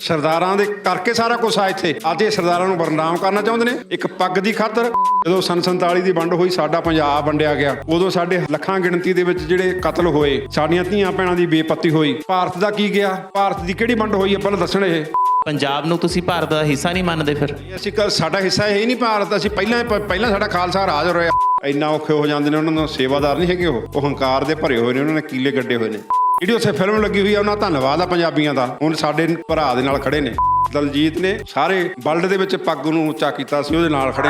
ਸਰਦਾਰਾਂ ਦੇ ਕਰਕੇ ਸਾਰਾ ਕੁਝ ਆ ਇੱਥੇ। ਅੱਜ ਇਹ ਸਰਦਾਰਾਂ ਨੂੰ ਬਰਨਾਮ ਕਰਨਾ ਚਾਹੁੰਦੇ ਨੇ। ਇੱਕ ਪੱਗ ਦੀ ਖਾਤਰ ਜਦੋਂ ਸਨ 47 ਦੀ ਵੰਡ ਹੋਈ ਸਾਡਾ ਪੰਜਾਬ ਵੰਡਿਆ ਗਿਆ। ਉਦੋਂ ਸਾਡੇ ਲੱਖਾਂ ਗਿਣਤੀ ਦੇ ਵਿੱਚ ਜਿਹੜੇ ਕਤਲ ਹੋਏ ਸਾਡੀਆਂ ਧੀਆਂ ਭੈਣਾਂ ਦੀ ਬੇਪੱਤੀ ਹੋਈ। ਭਾਰਤ ਦਾ ਕੀ ਗਿਆ? ਭਾਰਤ ਦੀ ਕਿਹੜੀ ਵੰਡ ਹੋਈ? ਹੈ ਪਹਿਲਾਂ ਦੱਸਣ ਇਹ। ਪੰਜਾਬ ਨੂੰ ਤੁਸੀਂ ਭਾਰਤ ਦਾ ਹਿੱਸਾ ਨਹੀਂ ਮੰਨਦੇ ਫਿਰ? ਅਸੀਂ ਸਾਡਾ ਹਿੱਸਾ ਇਹ ਹੀ ਨਹੀਂ ਭਾਰਤ ਅਸੀਂ ਪਹਿਲਾਂ ਪਹਿਲਾਂ ਸਾਡਾ ਖਾਲਸਾ ਰਾਜ ਹੋਇਆ ਇੰਨਾ ਔਖੇ ਹੋ ਜਾਂਦੇ ਨੇ ਉਹਨਾਂ ਨੂੰ ਸੇਵਾਦਾਰ ਨਹੀਂ ਹੈਗੇ ਉਹ। ਉਹ ਹੰਕਾਰ ਦੇ ਭਰੇ ਹੋਏ ਨੇ ਉਹਨਾਂ ਨੇ ਕੀਲੇ ਗੱਡੇ ਹੋਏ ਨੇ। ਜਿਹੜੀ ਉੱਥੇ ਫਿਲਮ ਲੱਗੀ ਹੋਈ ਆ, ਉਹਨਾਂ ਦਾ ਧੰਨਵਾਦ ਆ ਪੰਜਾਬੀਆਂ ਦਾ। ਹੁਣ ਸਾਡੇ ਭਰਾ ਦੇ ਨਾਲ ਖੜੇ ਨੇ। ਦਲਜੀਤ ਨੇ ਸਾਰੇ ਵਰਲਡ ਦੇ ਵਿੱਚ ਪੱਗ ਨੂੰ ਉੱਚਾ ਕੀਤਾ ਸੀ, ਉਹਦੇ ਨਾਲ ਖੜੇ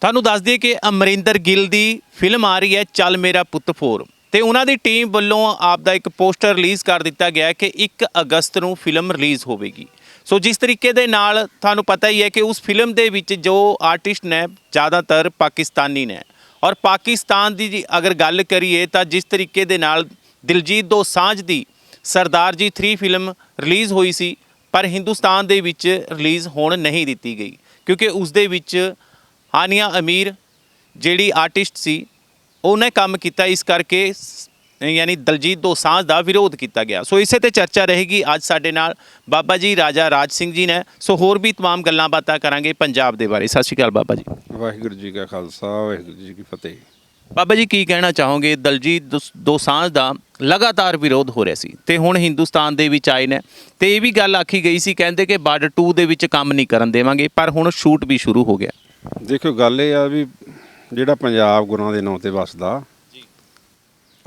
ਤੁਹਾਨੂੰ ਦੱਸ ਦਈਏ ਕਿ ਅਮਰਿੰਦਰ ਗਿੱਲ ਦੀ ਫਿਲਮ ਆ ਰਹੀ ਹੈ ਚੱਲ ਮੇਰਾ ਪੁੱਤ ਫੋਰ। ਤੇ ਉਹਨਾਂ ਦੀ ਟੀਮ ਵੱਲੋਂ ਆਪ ਦਾ ਇੱਕ ਪੋਸਟਰ ਰਿਲੀਜ਼ ਕਰ ਦਿੱਤਾ ਗਿਆ ਕਿ 1 ਅਗਸਤ ਨੂੰ ਫਿਲਮ ਰਿਲੀਜ਼ ਹੋਵੇਗੀ। ਸੋ ਜਿਸ ਤਰੀਕੇ ਦੇ ਨਾਲ ਤੁਹਾਨੂੰ ਪਤਾ ਹੀ ਹੈ ਕਿ ਉਸ ਫਿਲਮ ਦੇ ਵਿੱਚ ਜੋ ਆਰਟਿਸਟ ਨੇ, ਜ਼ਿਆਦਾਤਰ ਪਾਕਿਸਤਾਨੀ ਨੇ। ਔਰ ਪਾਕਿਸਤਾਨ ਦੀ ਅਗਰ ਗੱਲ ਕਰੀਏ ਤਾਂ ਜਿਸ ਤਰੀਕੇ ਦੇ ਨਾਲ ਦਿਲਜੀਤ ਦੋਸਾਂਝ ਦੀ ਸਰਦਾਰ ਜੀ 3 ਫਿਲਮ ਰਿਲੀਜ਼ ਹੋਈ ਸੀ ਪਰ ਹਿੰਦੁਸਤਾਨ ਦੇ ਵਿੱਚ ਰਿਲੀਜ਼ ਹੋਣ ਨਹੀਂ ਦਿੱਤੀ ਗਈ ਕਿਉਂਕਿ ਉਸ ਦੇ ਵਿੱਚ ਹਾਨੀਆ ਅਮੀਰ ਜਿਹੜੀ ਆਰਟਿਸਟ ਸੀ ਉਹਨੇ ਕੰਮ ਕੀਤਾ ਇਸ ਕਰਕੇ ਸ- ਯਾਨੀ ਦਲਜੀਤ ਦੋਸਾਂਝ ਦਾ ਵਿਰੋਧ ਕੀਤਾ ਗਿਆ ਸੋ ਇਸੇ ਤੇ ਚਰਚਾ ਰਹੇਗੀ ਅੱਜ ਸਾਡੇ ਨਾਲ ਬਾਬਾ ਜੀ ਰਾਜਾ ਰਾਜ ਸਿੰਘ ਜੀ ਨੇ ਸੋ ਹੋਰ ਵੀ तमाम ਗੱਲਾਂ ਬਾਤਾਂ ਕਰਾਂਗੇ ਪੰਜਾਬ ਦੇ ਬਾਰੇ ਸਤਿ ਸ਼੍ਰੀ ਅਕਾਲ ਬਾਬਾ ਜੀ ਵਾਹਿਗੁਰੂ ਜੀ ਕਾ ਖਾਲਸਾ ਵਾਹਿਗੁਰੂ ਜੀ ਕੀ ਫਤਿਹ ਬਾਬਾ ਜੀ ਕੀ ਕਹਿਣਾ ਚਾਹੋਗੇ? ਦਲਜੀਤ ਦੋਸ- ਦੋਸਾਂਝ ਦਾ ਲਗਾਤਾਰ ਵਿਰੋਧ ਹੋ ਰਿਹਾ ਸੀ ਤੇ ਹੁਣ ਹਿੰਦੁਸਤਾਨ ਦੇ ਵਿੱਚ ਆਏ ਨੇ ਤੇ ਇਹ ਵੀ ਗੱਲ ਆਖੀ ਗਈ ਸੀ ਕਹਿੰਦੇ ਕਿ ਬਾਰਡਰ 2 ਦੇ ਵਿੱਚ ਕੰਮ ਨਹੀਂ ਕਰਨ ਦੇਵਾਂਗੇ ਪਰ ਹੁਣ ਸ਼ੂਟ ਵੀ ਸ਼ੁਰੂ ਹੋ ਗਿਆ। ਦੇਖੋ ਗੱਲ ਇਹ ਆ ਵੀ ਜਿਹੜਾ ਪੰਜਾਬ ਗੁਰਾਂ ਦੇ ਨਾਂ ਤੇ ਵਸਦਾ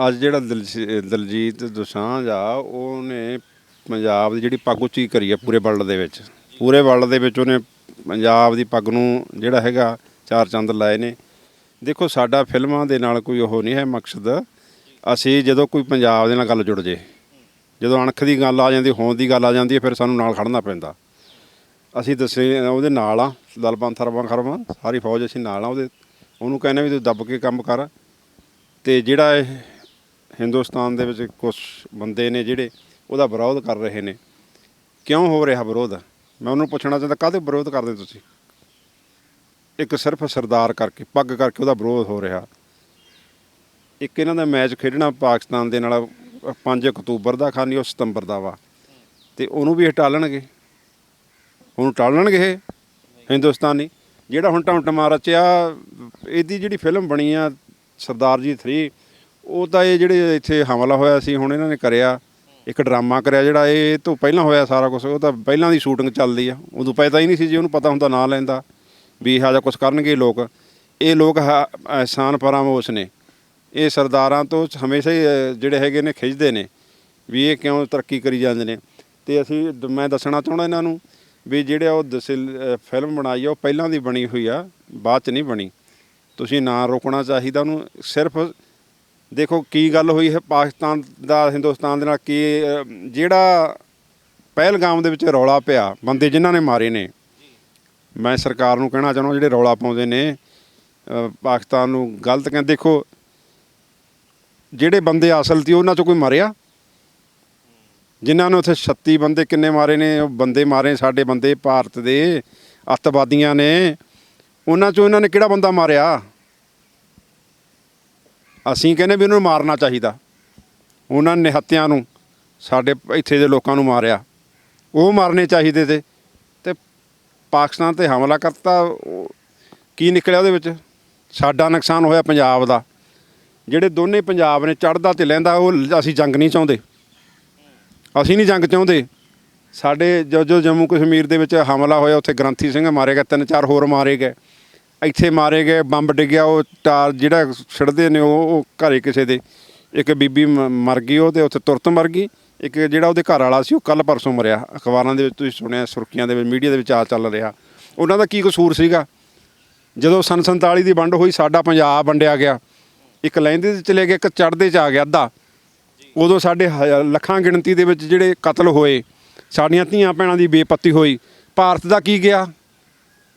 ਅੱਜ ਜਿਹੜਾ ਦਿਲਜ- ਦਲਜੀਤ ਦੋਸਾਂਝ ਆ ਉਹਨੇ ਪੰਜਾਬ ਦੀ ਜਿਹੜੀ ਪੱਗ ਉੱਚੀ ਕਰੀ ਆ ਪੂਰੇ ਵਰਲਡ ਦੇ ਵਿੱਚ। ਪੂਰੇ ਵਰਲਡ ਦੇ ਵਿੱਚ ਉਹਨੇ ਪੰਜਾਬ ਦੀ ਪੱਗ ਨੂੰ ਜਿਹੜਾ ਹੈਗਾ ਚਾਰ ਚੰਦ ਲਾਏ ਨੇ। ਦੇਖੋ, ਸਾਡਾ ਫਿਲਮਾਂ ਦੇ ਨਾਲ ਕੋਈ ਉਹ ਨਹੀਂ ਹੈ ਮਕਸਦ। ਅਸੀਂ ਜਦੋਂ ਕੋਈ ਪੰਜਾਬ ਦੇ ਨਾਲ ਗੱਲ ਜੁੜ ਜੇ, ਜਦੋਂ ਅਣਖ ਦੀ ਗੱਲ ਆ ਜਾਂਦੀ, ਹੋਂਦ ਦੀ ਗੱਲ ਆ ਜਾਂਦੀ ਹੈ, ਫਿਰ ਸਾਨੂੰ ਨਾਲ ਖੜਨਾ ਪੈਂਦਾ। ਅਸੀਂ ਦੱਸੇ ਉਹਦੇ ਨਾਲ ਆ ਦਲਬੰਦ ਥਰਬਾਂ ਖਰਬਾਂ ਸਾਰੀ ਫੌਜ ਅਸੀਂ ਨਾਲ ਆ ਉਹਦੇ। ਉਹਨੂੰ ਕਹਿੰਦੇ ਵੀ ਤੂੰ ਦੱਬ ਕੇ ਕੰਮ ਕਰ। ਤੇ ਜਿਹੜਾ ਇਹ ਹਿੰਦੁਸਤਾਨ ਦੇ ਵਿੱਚ ਕੁਝ ਬੰਦੇ ਨੇ ਜਿਹੜੇ, ਉਹਦਾ ਵਿਰੋਧ ਕਰ ਰਹੇ ਨੇ। ਕਿਉਂ ਹੋ ਰਿਹਾ ਵਿਰੋਧ? ਮੈਂ ਉਹਨੂੰ ਪੁੱਛਣਾ ਚਾਹੁੰਦਾ, ਕਾਹਦੇ ਵਿਰੋਧ ਕਰਦੇ ਤੁਸੀਂ? ਇੱਕ ਸਿਰਫ ਸਰਦਾਰ ਕਰਕੇ, ਪੱਗ ਕਰਕੇ ਉਹਦਾ ਵਿਰੋਧ ਹੋ ਰਿਹਾ। ਇੱਕ ਇਹਨਾਂ ਦਾ ਮੈਚ ਖੇਡਣਾ ਪਾਕਿਸਤਾਨ ਦੇ ਨਾਲ 5 ਅਕਤੂਬਰ ਦਾ ਖਾਨੀ ਉਹ ਸਤੰਬਰ ਦਾ ਵਾ। ਤੇ ਉਹਨੂੰ ਵੀ ਹਟਾ ਲੈਣਗੇ। ਹੁਣ ਟਾਲਣਗੇ ਇਹ, ਹਿੰਦੁਸਤਾਨੀ। ਜਿਹੜਾ ਹੁਣ ਟਮਟਮਾ ਰਚਿਆ, ਇਹਦੀ ਜਿਹੜੀ ਫਿਲਮ ਬਣੀ ਆ ਸਰਦਾਰ ਜੀ 3 ਉਹ ਤਾਂ ਇਹ ਜਿਹੜੇ ਇੱਥੇ ਹਮਲਾ ਹੋਇਆ ਸੀ, ਹੁਣ ਇਹਨਾਂ ਨੇ ਕਰਿਆ। ਇੱਕ ਡਰਾਮਾ ਕਰਿਆ ਜਿਹੜਾ, ਇਹ ਤੋਂ ਪਹਿਲਾਂ ਹੋਇਆ ਸਾਰਾ ਕੁਝ ਉਹ ਤਾਂ ਪਹਿਲਾਂ ਦੀ ਸ਼ੂਟਿੰਗ ਚੱਲਦੀ ਆ। ਉਦੋਂ ਪਤਾ ਹੀ ਨਹੀਂ ਸੀ ਜੇ, ਉਹਨੂੰ ਪਤਾ ਹੁੰਦਾ ਨਾਂ ਲੈਂਦਾ। ਵੀ ਇਹੋ ਜਿਹਾ ਕੁਝ ਕਰਨਗੇ ਲੋਕ। ਇਹ ਲੋਕ ਹ- ਅਹਿਸਾਨ ਪਰਾਮੋਸ਼ ਨੇ। ਇਹ ਸਰਦਾਰਾਂ ਤੋਂ ਹਮੇਸ਼ਾ ਹੀ ਜਿਹੜੇ ਹੈਗੇ ਨੇ ਖਿੱਚਦੇ ਨੇ ਵੀ ਇਹ ਕਿਉਂ ਤਰੱਕੀ ਕਰੀ ਜਾਂਦੇ ਨੇ। ਤੇ ਅਸੀਂ ਦ- ਮੈਂ ਦੱਸਣਾ ਚਾਹੁੰਦਾ ਇਹਨਾਂ ਨੂੰ ਵੀ ਜਿਹੜੇ ਉਹ ਦਸਿਲ ਫਿਲਮ ਬਣਾਈ ਆ, ਉਹ ਪਹਿਲਾਂ ਦੀ ਬਣੀ ਹੋਈ ਆ, ਬਾਅਦ ਚ ਨਹੀਂ ਬਣੀ। ਤੁਸੀਂ ਨਾ ਰੋਕਣਾ ਚਾਹੀਦਾ ਉਹਨੂੰ। ਸਿਰਫ ਦੇਖੋ ਕੀ ਗੱਲ ਹੋਈ ਹੈ ਪਾਕਿਸਤਾਨ ਦਾ, ਹਿੰਦੁਸਤਾਨ ਦੇ ਨਾਲ ਕੀ ਜਿਹੜਾ ਪਹਿਲਗਾਮ ਦੇ ਵਿੱਚ ਰੌਲਾ ਪਿਆ, ਬੰਦੇ ਜਿਨ੍ਹਾਂ ਨੇ ਮਾਰੇ ਨੇ ਮੈਂ ਸਰਕਾਰ ਨੂੰ ਕਹਿਣਾ ਚਾਹੁੰਦਾ, ਜਿਹੜੇ ਰੌਲਾ ਪਾਉਂਦੇ ਨੇ ਪਾਕਿਸਤਾਨ ਨੂੰ ਗਲਤ ਕਹਿੰਦੇ ਦੇਖੋ, ਜਿਹੜੇ ਬੰਦੇ ਅਸਲ ਸੀ, ਉਹਨਾਂ ਚੋਂ ਕੋਈ ਮਰਿਆ? ਜਿਨ੍ਹਾਂ ਨੇ ਉੱਥੇ 36 ਬੰਦੇ ਕਿੰਨੇ ਮਾਰੇ ਨੇ, ਉਹ ਬੰਦੇ ਮਾਰੇ ਸਾਡੇ ਬੰਦੇ ਭਾਰਤ ਦੇ ਅੱਤਵਾਦੀਆਂ ਨੇ। ਉਹਨਾਂ ਚੋਂ ਇਹਨਾਂ ਨੇ ਕਿਹੜਾ ਬੰਦਾ ਮਾਰਿਆ? ਅਸੀਂ ਕਹਿੰਦੇ ਵੀ ਉਹਨਾਂ ਨੂੰ ਮਾਰਨਾ ਚਾਹੀਦਾ। ਉਹਨਾਂ ਨੇ ਹੱਤਿਆਂ ਨੂੰ, ਸਾਡੇ ਇੱਥੇ ਦੇ ਲੋਕਾਂ ਨੂੰ ਮਾਰਿਆ। ਉਹ ਮਾਰਨੇ ਚਾਹੀਦੇ ਤੇ। ਪਾਕਿਸਤਾਨ ਤੇ ਹਮਲਾ ਕਰਤਾ, ਉਹ ਕੀ ਨਿਕਲਿਆ ਉਹਦੇ ਵਿੱਚ? ਸਾਡਾ ਨੁਕਸਾਨ ਹੋਇਆ ਪੰਜਾਬ ਦਾ। ਜਿਹੜੇ ਦੋਨੇ ਪੰਜਾਬ ਨੇ ਚੜਦਾ ਤੇ ਲੈਂਦਾ, ਉਹ ਅਸੀਂ ਜੰਗ ਨਹੀਂ ਚਾਹੁੰਦੇ। ਅਸੀਂ ਨਹੀਂ ਜੰਗ ਚਾਹੁੰਦੇ। ਸਾਡੇ ਜੋ ਜੋ ਜੰਮੂ ਕਸ਼ਮੀਰ ਦੇ ਵਿੱਚ ਹਮਲਾ ਹੋਇਆ, ਉੱਥੇ ਗ੍ਰੰਥੀ ਸਿੰਘ ਮਾਰੇ ਗਏ, ਤਿੰਨ ਚਾਰ ਹੋਰ ਮਾਰੇ ਗਏ। ਇੱਥੇ ਮਾਰੇ ਗਏ, ਬੰਬ ਡਿੱਗਿਆ, ਉਹ ਟਾਰ ਜਿਹੜਾ ਛਿੜਦੇ ਨੇ, ਉਹ ਉਹ ਘਰੇ ਕਿਸੇ ਦੇ। ਇੱਕ ਬੀਬੀ ਮ- ਮਰ ਗਈ, ਉਹ ਤੇ ਉੱਥੇ ਤੁਰਤ ਮਰ ਗਈ। ਇੱਕ ਜਿਹੜਾ ਉਹਦੇ ਘਰ ਵਾਲਾ ਸੀ, ਉਹ ਕੱਲ ਪਰਸੋਂ ਮਰਿਆ। ਅਖਬਾਰਾਂ ਦੇ ਵਿੱਚ ਤੁਸੀਂ ਸੁਣਿਆ, ਸੁਰਖੀਆਂ ਦੇ ਵਿੱਚ, ਮੀਡੀਆ ਦੇ ਵਿੱਚ ਆ ਚੱਲ ਰਿਹਾ। ਉਹਨਾਂ ਦਾ ਕੀ ਕਸੂਰ ਸੀਗਾ? ਜਦੋਂ ਸਨ 47 ਦੀ ਵੰਡ ਹੋਈ, ਸਾਡਾ ਪੰਜਾਬ ਵੰਡਿਆ ਗਿਆ। ਇੱਕ ਲਹਿੰਦੇ 'ਚ ਚਲੇ ਗਿਆ, ਇੱਕ ਚੜ੍ਹਦੇ ਚ ਆ ਗਿਆ, ਅੱਧਾ। ਉਦੋਂ ਸਾਡੇ ਹ- ਲੱਖਾਂ ਗਿਣਤੀ ਦੇ ਵਿੱਚ ਜਿਹੜੇ ਕਤਲ ਹੋਏ, ਸਾਡੀਆਂ ਧੀਆਂ ਭੈਣਾਂ ਦੀ ਬੇਪੱਤੀ ਹੋਈ। ਭਾਰਤ ਦਾ ਕੀ ਗਿਆ?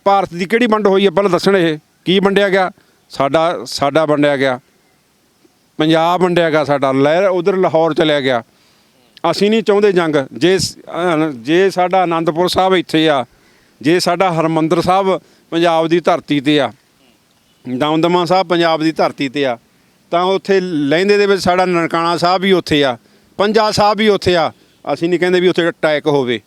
ਭਾਰਤ ਦੀ ਕਿਹੜੀ ਵੰਡ ਹੋਈ ਹੈ ਪਹਿਲਾਂ ਦੱਸਣ ਇਹ? ਕੀ ਵੰਡਿਆ ਗਿਆ? ਸਾਡਾ ਸਾਡਾ ਵੰਡਿਆ ਗਿਆ। ਪੰਜਾਬ ਵੰਡਿਆ ਗਿਆ ਸਾਡਾ। ਲਹਿਰ ਉਧਰ ਲਾਹੌਰ ਚਲਿਆ ਗਿਆ। ਅਸੀਂ ਨਹੀਂ ਚਾਹੁੰਦੇ ਜੰਗ। ਜੇ ਜੇ ਸਾਡਾ ਆਨੰਦਪੁਰ ਸਾਹਿਬ ਇੱਥੇ ਆ, ਜੇ ਸਾਡਾ ਹਰਮੰਦਰ ਸਾਹਿਬ ਪੰਜਾਬ ਦੀ ਧਰਤੀ ਤੇ ਆ, ਦਮਦਮਾ ਸਾਹਿਬ ਪੰਜਾਬ ਦੀ ਧਰਤੀ ਤੇ ਆ, ਤਾਂ ਉੱਥੇ ਲਹਿੰਦੇ ਦੇ ਵਿੱਚ ਸਾਡਾ ਨਨਕਾਣਾ ਸਾਹਿਬ ਵੀ ਉੱਥੇ ਆ, ਪੰਜਾ ਸਾਹਿਬ ਵੀ ਉੱਥੇ ਆ, ਅਸੀਂ ਨਹੀਂ ਕਹਿੰਦੇ ਵੀ ਉੱਥੇ ਅਟੈਕ ਹੋਵੇ।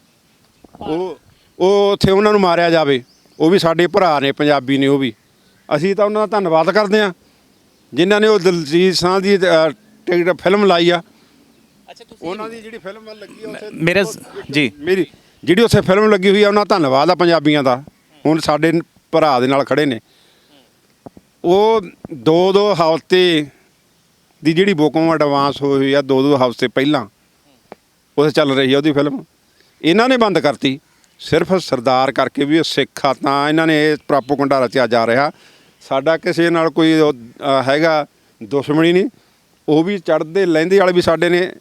ਉਹ ਉਹ ਉੱਥੇ ਉਹਨਾਂ ਨੂੰ ਮਾਰਿਆ ਜਾਵੇ। ਉਹ ਵੀ ਸਾਡੇ ਭਰਾ ਨੇ, ਪੰਜਾਬੀ ਨੇ ਉਹ ਵੀ। ਅਸੀਂ ਤਾਂ ਉਹਨਾਂ ਦਾ ਧੰਨਵਾਦ ਕਰਦੇ ਹਾਂ। ਜਿਨ੍ਹਾਂ ਨੇ ਉਹ ਦਲਜੀਤ ਸਾਹ ਦੀ ਟਿਕਟ, ਫਿਲਮ ਲਾਈ ਆ। ਉਹਨਾਂ ਦੀ ਜਿਹੜੀ ਫਿਲਮ ਲੱਗੀ ਆ ਉੱਥੇ ਮੇਰੇ ਜੀ। ਮੇਰੀ ਜਿਹੜੀ ਉੱਥੇ ਫਿਲਮ ਲੱਗੀ ਹੋਈ ਆ ਉਹਨਾਂ ਦਾ ਧੰਨਵਾਦ ਆ ਪੰਜਾਬੀਆਂ ਦਾ। ਹੁਣ ਸਾਡੇ ਭਰਾ ਦੇ ਨਾਲ ਖੜੇ ਨੇ। ਉਹ ਦੋ ਦੋ ਹਫ਼ਤੇ ਦੀ ਜਿਹੜੀ ਬੁਕਿੰਗ ਐਡਵਾਂਸ ਹੋਈ ਆ ਦੋ ਦੋ ਹਫ਼ਤੇ ਪਹਿਲਾਂ ਉਹ ਚੱਲ ਰਹੀ ਆ ਉਹਦੀ ਫਿਲਮ ਇਹਨਾਂ ਨੇ ਬੰਦ ਕਰਤੀ। ਸਿਰਫ ਸਰਦਾਰ ਕਰਕੇ ਵੀ ਉਹ ਸਿੱਖ ਆ ਤਾਂ ਇਹਨਾਂ ਨੇ ਇਹ ਪ੍ਰਾਪੋਗੰਡਾ ਰਚਿਆ ਜਾ ਰਿਹਾ। ਸਾਡਾ ਕਿਸੇ ਨਾਲ ਕੋਈ ਹੈਗਾ ਦੁਸ਼ਮਣੀ ਨਹੀਂ। ਉਹ ਵੀ ਚੜਦੇ ਲਹਿੰਦੇ ਵਾਲੇ ਵੀ ਸਾਡੇ ਨੇ।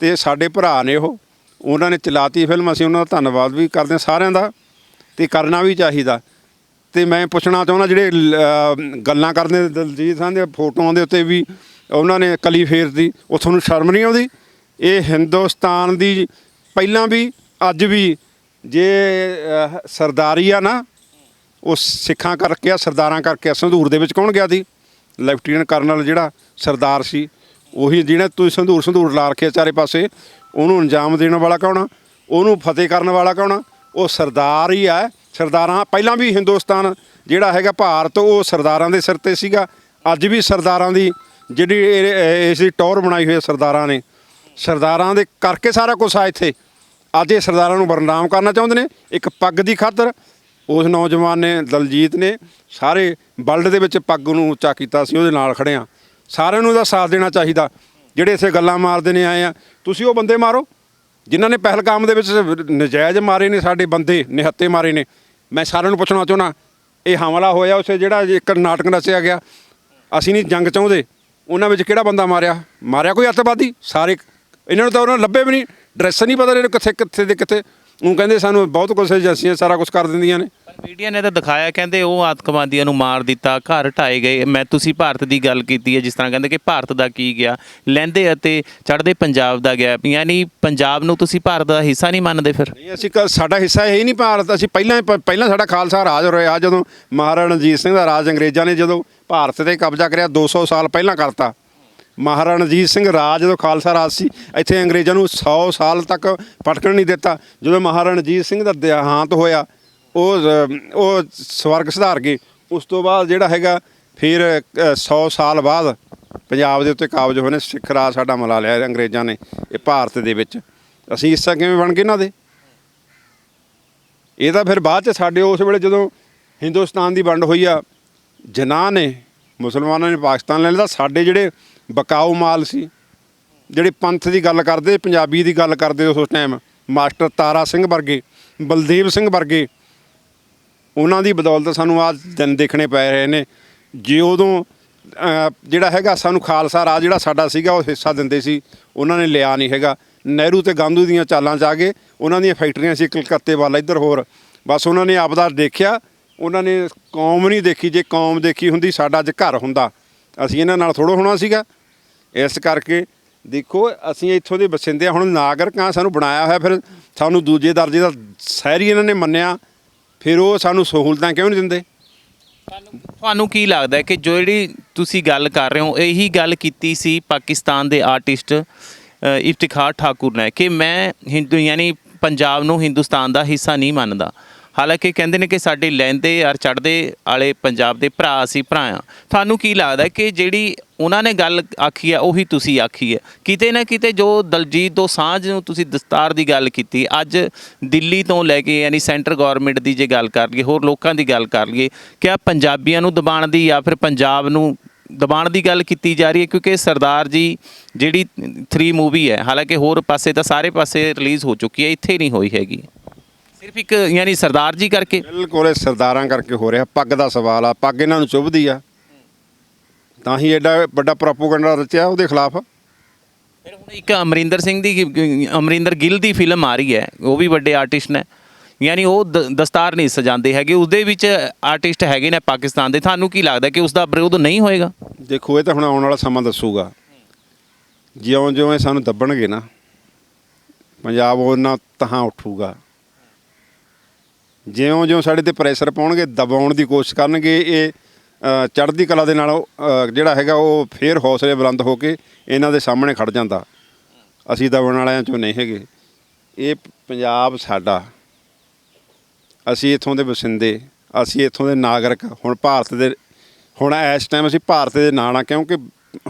ਤੇ ਸਾਡੇ ਭਰਾ ਨੇ ਉਹ, ਉਹਨਾਂ ਨੇ ਚਲਾਤੀ ਫਿਲਮ, ਅਸੀਂ ਉਹਨਾਂ ਦਾ ਧੰਨਵਾਦ ਵੀ ਕਰਦੇ ਹਾਂ ਸਾਰਿਆਂ ਦਾ ਤੇ ਕਰਨਾ ਵੀ ਚਾਹੀਦਾ। ਤੇ ਮੈਂ ਪੁੱਛਣਾ ਚਾਹੁੰਦਾ ਜਿਹੜੇ ਲ- ਗੱਲਾਂ ਕਰਦੇ ਦਲਜੀਤ ਸਾਹਿਬ ਦੇ, ਫੋਟੋਆਂ ਦੇ ਉੱਤੇ ਵੀ ਉਹਨਾਂ ਨੇ ਕਲੀ ਫੇਰਦੀ ਉਹ ਤੁਹਾਨੂੰ ਸ਼ਰਮ ਨਹੀਂ ਆਉਂਦੀ? ਇਹ ਹਿੰਦੁਸਤਾਨ ਦੀ ਪਹਿਲਾਂ ਵੀ, ਅੱਜ ਵੀ ਜੇ ਸਰਦਾਰੀ ਆ ਨਾ, ਉਹ ਸਿੱਖਾਂ ਕਰਕੇ ਆ, ਸਰਦਾਰਾਂ ਕਰਕੇ ਆ, ਸੰਧੂਰ ਦੇ ਵਿੱਚ ਕੌਣ ਗਿਆ ਸੀ? ਲੈਫਟੀਨੈਂਟ ਕਰਨਲ ਜਿਹੜਾ ਸਰਦਾਰ ਸੀ ਉਹੀ ਜਿਹੜਾ ਤੁਸੀਂ ਸੰਧੂਰ ਸੰਧੂਰ ਲਾ ਰੱਖਿਆ ਚਾਰੇ ਪਾਸੇ, ਉਹਨੂੰ ਅੰਜਾਮ ਦੇਣ ਵਾਲਾ ਕੌਣ ਆ? ਉਹਨੂੰ ਫਤਿਹ ਕਰਨ ਵਾਲਾ ਕੌਣ ਆ? ਉਹ ਸਰਦਾਰ ਹੀ ਆ। ਸਰਦਾਰਾਂ ਪਹਿਲਾਂ ਵੀ ਹਿੰਦੁਸਤਾਨ ਜਿਹੜਾ ਹੈਗਾ ਭਾਰਤ, ਉਹ ਸਰਦਾਰਾਂ ਦੇ ਸਿਰ ਤੇ ਸੀਗਾ। ਅੱਜ ਵੀ ਸਰਦਾਰਾਂ ਦੀ ਜਿਹੜੀ ਇਹ- ਇਹ- ਇਸ ਦੀ ਟੌਰ ਬਣਾਈ ਹੋਈ ਹੈ ਸਰਦਾਰਾਂ ਨੇ। ਸਰਦਾਰਾਂ ਦੇ ਕਰਕੇ ਸਾਰਾ ਕੁਝ ਆ ਇੱਥੇ। ਅੱਜ ਇਹ ਸਰਦਾਰਾਂ ਨੂੰ ਬਰਨਾਮ ਕਰਨਾ ਚਾਹੁੰਦੇ ਨੇ। ਇੱਕ ਪੱਗ ਦੀ ਖਾਤਰ ਉਸ ਨੌਜਵਾਨ ਨੇ ਦਲਜੀਤ ਨੇ ਸਾਰੇ ਵਰਲਡ ਦੇ ਵਿੱਚ ਪੱਗ ਨੂੰ ਉੱਚਾ ਕੀਤਾ ਸੀ, ਉਹਦੇ ਨਾਲ ਖੜੇ ਆ। ਸਾਰਿਆਂ ਨੂੰ ਇਹਦਾ ਸਾਥ ਦੇਣਾ ਚਾਹੀਦਾ। ਜਿਹੜੇ ਇਸੇ ਗੱਲਾਂ ਮਾਰਦੇ ਨੇ ਆਏ ਆ, ਤੁਸੀਂ ਉਹ ਬੰਦੇ ਮਾਰੋ। ਜਿਨ੍ਹਾਂ ਨੇ ਪਹਿਲਗਾਮ ਦੇ ਵਿੱਚ ਨਜਾਇਜ਼ ਮਾਰੇ ਨੇ, ਸਾਡੇ ਬੰਦੇ ਨਿਹੱਤੇ ਮਾਰੇ ਨੇ। ਮੈਂ ਸਾਰਿਆਂ ਨੂੰ ਪੁੱਛਣਾ ਚਾਹੁੰਦਾ, ਇਹ ਹਮਲਾ ਹੋਇਆ ਉਸੇ ਜਿਹੜਾ ਇੱਕ ਨਾਟਕ ਰਚਿਆ ਗਿਆ। ਅਸੀਂ ਨਹੀਂ ਜੰਗ ਚਾਹੁੰਦੇ। ਉਹਨਾਂ ਵਿੱਚ ਕਿਹੜਾ ਬੰਦਾ ਮਾਰਿਆ? ਮਾਰਿਆ ਕੋਈ ਅੱਤਵਾਦੀ? ਸਾਰੇ ਇਹਨਾਂ ਨੂੰ ਤਾਂ ਉਹਨਾਂ ਨੂੰ ਲੱਭੇ ਵੀ ਨਹੀਂ। ਡਰੈਸ ਨਹੀਂ ਪਤਾ ਇਹਨਾਂ ਕਿੱਥੇ ਕਿੱਥੇ ਦੇ ਕਿੱਥੇ ਉਹ ਕਹਿੰਦੇ ਸਾਨੂੰ ਬਹੁਤ ਕੁਝ ਏਜੰਸੀਆਂ ਸਾਰਾ ਕੁਝ ਕਰ ਦਿੰਦੀਆਂ ਨੇ। ਪਰ ਮੀਡੀਆ ਨੇ ਤਾਂ ਦਿਖਾਇਆ ਕਹਿੰਦੇ ਉਹ ਆਤੰਕਵਾਦੀਆਂ ਨੂੰ ਮਾਰ ਦਿੱਤਾ ਘਰ ਢਾਏ ਗਏ। ਮੈਂ ਤੁਸੀਂ ਭਾਰਤ ਦੀ ਗੱਲ ਕੀਤੀ ਹੈ ਜਿਸ ਤਰ੍ਹਾਂ ਕਹਿੰਦੇ ਕਿ ਭਾਰਤ ਦਾ ਕੀ ਗਿਆ? ਲਹਿੰਦੇ ਅਤੇ ਚੜ੍ਹਦੇ ਪੰਜਾਬ ਦਾ ਗਿਆ। ਯਾਨੀ ਪੰਜਾਬ ਨੂੰ ਤੁਸੀਂ ਭਾਰਤ ਦਾ ਹਿੱਸਾ ਨਹੀਂ ਮੰਨਦੇ ਫਿਰ? ਨਹੀਂ ਅਸੀਂ ਕ- ਸਾਡਾ ਹਿੱਸਾ ਇਹ ਹੀ ਨਹੀਂ ਭਾਰਤ। ਅਸੀਂ ਪਹਿਲਾਂ ਪ- ਪਹਿਲਾਂ ਸਾਡਾ ਖਾਲਸਾ ਰਾਜ ਰਿਹਾ ਜਦੋਂ ਮਹਾਰਾਣਾ ਰਣਜੀਤ ਸਿੰਘ ਦਾ ਰਾਜ ਅੰਗਰੇਜ਼ਾਂ ਨੇ ਜਦੋਂ ਭਾਰਤ ਤੇ ਕਬਜ਼ਾ ਕਰਿਆ 200 ਸਾਲ ਪਹਿਲਾਂ ਕਰਤਾ। ਮਹਾਰਾਣਾ ਰਣਜੀਤ ਸਿੰਘ ਰਾਜ ਜਦੋਂ ਖਾਲਸਾ ਰਾਜ ਸੀ, ਇੱਥੇ ਅੰਗਰੇਜ਼ਾਂ ਨੂੰ 100 ਸਾਲ ਤੱਕ ਪਟਕਣ ਨਹੀਂ ਦਿੱਤਾ। ਜਦੋਂ ਮਹਾਰਾਣਾ ਰਣਜੀਤ ਸਿੰਘ ਦਾ ਦੇਹਾਂਤ ਹੋਇਆ, ਉਹ ਉਹ ਸਵਰਗ ਸੁਧਾਰ ਗਏ। ਉਸ ਤੋਂ ਬਾਅਦ ਜਿਹੜਾ ਹੈਗਾ, ਫਿਰ 100 ਸਾਲ ਬਾਅਦ ਪੰਜਾਬ ਦੇ ਉੱਤੇ ਕਾਬਜ ਹੋਏ ਨੇ, ਸਿੱਖ ਰਾਜ ਸਾਡਾ ਮਿਲਾ ਲਿਆ ਅੰਗਰੇਜ਼ਾਂ ਨੇ, ਇਹ ਭਾਰਤ ਦੇ ਵਿੱਚ। ਅਸੀਂ ਹਿੱਸਾ ਕਿਵੇਂ ਬਣ ਗਏ ਇਹਨਾਂ ਦੇ? ਇਹ ਤਾਂ ਫਿਰ ਬਾਅਦ ਚ ਸਾਡੇ ਉਸ ਵੇਲੇ ਜਦੋਂ ਹਿੰਦੁਸਤਾਨ ਦੀ ਵੰਡ ਹੋਈ ਆ, ਜਨਾਹ ਨੇ, ਮੁਸਲਮਾਨਾਂ ਨੇ ਪਾਕਿਸਤਾਨ ਲੈ ਲਿਆ ਸਾਡੇ ਜਿਹੜੇ ਬਕਾਊ ਮਾਲ ਸੀ। ਜਿਹੜੇ ਪੰਥ ਦੀ ਗੱਲ ਕਰਦੇ, ਪੰਜਾਬੀ ਦੀ ਗੱਲ ਕਰਦੇ ਉਸ ਟਾਈਮ ਮਾਸਟਰ ਤਾਰਾ ਸਿੰਘ ਵਰਗੇ, ਬਲਦੇਵ ਸਿੰਘ ਵਰਗੇ, ਉਹਨਾਂ ਦੀ ਬਦੌਲਤ ਸਾਨੂੰ ਆਹ ਦਿਨ ਦੇਖਣੇ ਪੈ ਰਹੇ ਨੇ। ਜੇ ਉਦੋਂ ਜਿਹੜਾ ਹੈਗਾ ਸਾਨੂੰ ਖਾਲਸਾ ਰਾਜ ਜਿਹੜਾ ਸਾਡਾ ਸੀਗਾ, ਉਹ ਹਿੱਸਾ ਦਿੰਦੇ ਸੀ, ਉਹਨਾਂ ਨੇ ਲਿਆ ਨਹੀਂ ਹੈਗਾ। ਨਹਿਰੂ ਤੇ ਗਾਂਧੂ ਦੀਆਂ ਚਾਲਾਂ 'ਚ ਆ ਗਏ ਉਹਨਾਂ ਦੀਆਂ ਫੈਕਟਰੀਆਂ ਸੀ, ਕਲਕੱਤੇ ਵੱਲ, ਇੱਧਰ ਹੋਰ। ਬਸ ਉਹਨਾਂ ਨੇ ਆਪਦਾ ਦੇਖਿਆ, ਉਹਨਾਂ ਨੇ ਕੌਮ ਨਹੀਂ ਦੇਖੀ, ਜੇ ਕੌਮ ਦੇਖੀ ਹੁੰਦੀ, ਸਾਡਾ ਅੱਜ ਘਰ ਹੁੰਦਾ। ਅਸੀਂ ਇਹਨਾਂ ਨਾਲ ਥੋੜੋ ਹੋਣਾ ਸੀਗਾ। ਇਸ ਕਰਕੇ ਦੇਖੋ ਅਸੀਂ ਇੱਥੋਂ ਦੇ ਵਸਿੰਦੇ ਹਾਂ, ਹੁਣ ਨਾਗਰਿਕ ਹਾਂ ਸਾਨੂੰ ਬਣਾਇਆ ਹੋਇਆ ਫਿਰ ਸਾਨੂੰ ਦੂਜੇ ਦਰਜੇ ਦਾ ਸ਼ਹਿਰੀ ਇਹਨਾਂ ਨੇ ਮੰਨਿਆ ਫਿਰ ਉਹ ਸਾਨੂੰ ਸਹੂਲਤਾਂ ਕਿਉਂ ਨਹੀਂ ਦਿੰਦੇ? ਤੁਹਾਨੂੰ ਕੀ ਲੱਗਦਾ ਹੈ ਕਿ ਜੋ ਜਿਹੜੀ ਤੁਸੀਂ ਗੱਲ ਕਰ ਰਹੇ ਹੋ ਇਹੀ ਗੱਲ ਕੀਤੀ ਸੀ ਪਾਕਿਸਤਾਨ ਦੇ ਆਰਟਿਸਟ ਅ, ਇਫਤਿਖਾਰ ਠਾਕੁਰ ਨੇ ਕਿ ਮੈਂ ਹਿੰਦੂ ਯਾਨੀ ਪੰਜਾਬ ਨੂੰ ਹਿੰਦੁਸਤਾਨ ਦਾ ਹਿੱਸਾ ਨਹੀਂ ਮੰਨਦਾ। ਹਾਲਾਂਕਿ ਕਹਿੰਦੇ ਨੇ ਕਿ ਸਾਡੇ ਲੈਂਦੇ ਔਰ ਚੜ੍ਹਦੇ ਵਾਲੇ ਪੰਜਾਬ ਦੇ ਭਰਾ ਅਸੀਂ ਭਰਾ ਆ ਤੁਹਾਨੂੰ ਕੀ ਲੱਗਦਾ ਕਿ ਜਿਹੜੀ ਉਹਨਾਂ ਨੇ ਗੱਲ ਆਖੀ ਹੈ, ਉਹੀ ਤੁਸੀਂ ਆਖੀ ਹੈ? ਕਿਤੇ ਨਾ ਕਿਤੇ ਜੋ ਦਲਜੀਤ ਦੋਸਾਂਝ ਨੂੰ ਤੁਸੀਂ ਦਸਤਾਰ ਦੀ ਗੱਲ ਕੀਤੀ, ਅੱਜ ਦਿੱਲੀ ਤੋਂ ਲੈ ਕੇ ਯਾਨੀ ਸੈਂਟਰ ਗਵਰਨਮੈਂਟ ਦੀ ਜੇ ਗੱਲ ਕਰ ਲਈਏ, ਹੋਰ ਲੋਕਾਂ ਦੀ ਗੱਲ ਕਰ ਲਈਏ ਕਿ ਆ ਪੰਜਾਬੀਆਂ ਨੂੰ ਦਬਾਉਣ ਦੀ ਜਾਂ ਫਿਰ ਪੰਜਾਬ ਨੂੰ ਦਬਾਉਣ ਦੀ ਗੱਲ ਕੀਤੀ ਜਾ ਰਹੀ ਹੈ? ਕਿਉਂਕਿ ਸਰਦਾਰ ਜੀ ਜਿਹੜੀ 3 ਮੂਵੀ ਹੈ, ਹਾਲਾਂਕਿ ਹੋਰ ਪਾਸੇ ਤਾਂ ਸਾਰੇ ਪਾਸੇ ਰਿਲੀਜ਼ ਹੋ ਚੁੱਕੀ ਹੈ, ਇੱਥੇ ਨਹੀਂ ਹੋਈ ਹੈਗੀ। ਸਿਰਫ ਇੱਕ ਯਾਨੀ ਸਰਦਾਰ ਜੀ ਕਰਕੇ? ਬਿਲਕੁਲ ਇਹ ਸਰਦਾਰਾਂ ਕਰਕੇ ਹੋ ਰਿਹਾ। ਪੱਗ ਦਾ ਸਵਾਲ ਆ ਪੱਗ ਇਹਨਾਂ ਨੂੰ ਚੁੱਭਦੀ ਆ। ਤਾਂ ਹੀ ਐਡਾ ਵੱਡਾ ਪ੍ਰੋਪੋਗੈਂਡਾ ਰਚਿਆ ਉਹਦੇ ਖਿਲਾਫ। ਫਿਰ ਹੁਣ ਇੱਕ ਅਮਰਿੰਦਰ ਸਿੰਘ ਦੀ ਅਮਰਿੰਦਰ ਗਿੱਲ ਦੀ ਫਿਲਮ ਆ ਰਹੀ ਹੈ ਉਹ ਵੀ ਵੱਡੇ ਆਰਟਿਸਟ ਨੇ। ਯਾਨੀ ਉਹ ਦਸਤਾਰ ਨਹੀਂ ਸਜਾਉਂਦੇ ਹੈਗੇ ਉਹਦੇ ਵਿੱਚ ਆਰਟਿਸਟ ਹੈਗੇ ਨੇ ਪਾਕਿਸਤਾਨ ਦੇ। ਤੁਹਾਨੂੰ ਕੀ ਲੱਗਦਾ ਕਿ ਉਸ ਦਾ ਵਿਰੋਧ ਨਹੀਂ ਹੋਏਗਾ? ਦੇਖੋ ਇਹ ਤਾਂ ਹੁਣ ਆਉਣ ਵਾਲਾ ਸਮਾਂ ਦੱਸੂਗਾ। ਜਿਉਂ-ਜਿਉਂ ਇਹ ਸਾਨੂੰ ਦੱਬਣਗੇ ਨਾ ਪੰਜਾਬ ਉਹਨਾਂ ਤਹਾਂ ਉੱਠੂਗਾ। ਜਿਉਂ-ਜਿਉਂ ਸਾਡੇ ਤੇ ਪ੍ਰੈਸ਼ਰ ਪਾਉਣਗੇ, ਦਬਾਉਣ ਦੀ ਕੋਸ਼ਿਸ਼ ਕਰਨਗੇ, ਇਹ ਚੜ੍ਹਦੀ ਕਲਾ ਦੇ ਨਾਲ ਜਿਹੜਾ ਹੈਗਾ ਉਹ ਫੇਰ ਹੌਸਲੇ ਬੁਲੰਦ ਹੋ ਕੇ ਇਹਨਾਂ ਦੇ ਸਾਹਮਣੇ ਖੜ ਜਾਂਦਾ। ਅਸੀਂ ਦਬਣ ਵਾਲਿਆਂ ਚੋਂ ਨਹੀਂ ਹੈਗੇ। ਇਹ ਪੰਜਾਬ ਸਾਡਾ। ਅਸੀਂ ਇੱਥੋਂ ਦੇ ਵਸਿੰਦੇ ਅਸੀਂ ਇੱਥੋਂ ਦੇ ਨਾਗਰਿਕ। ਹੁਣ ਭਾਰਤ ਦੇ, ਹੁਣ ਇਸ ਟਾਈਮ ਅਸੀਂ ਭਾਰਤ ਦੇ ਨਾਲ ਆ ਕਿਉਂਕਿ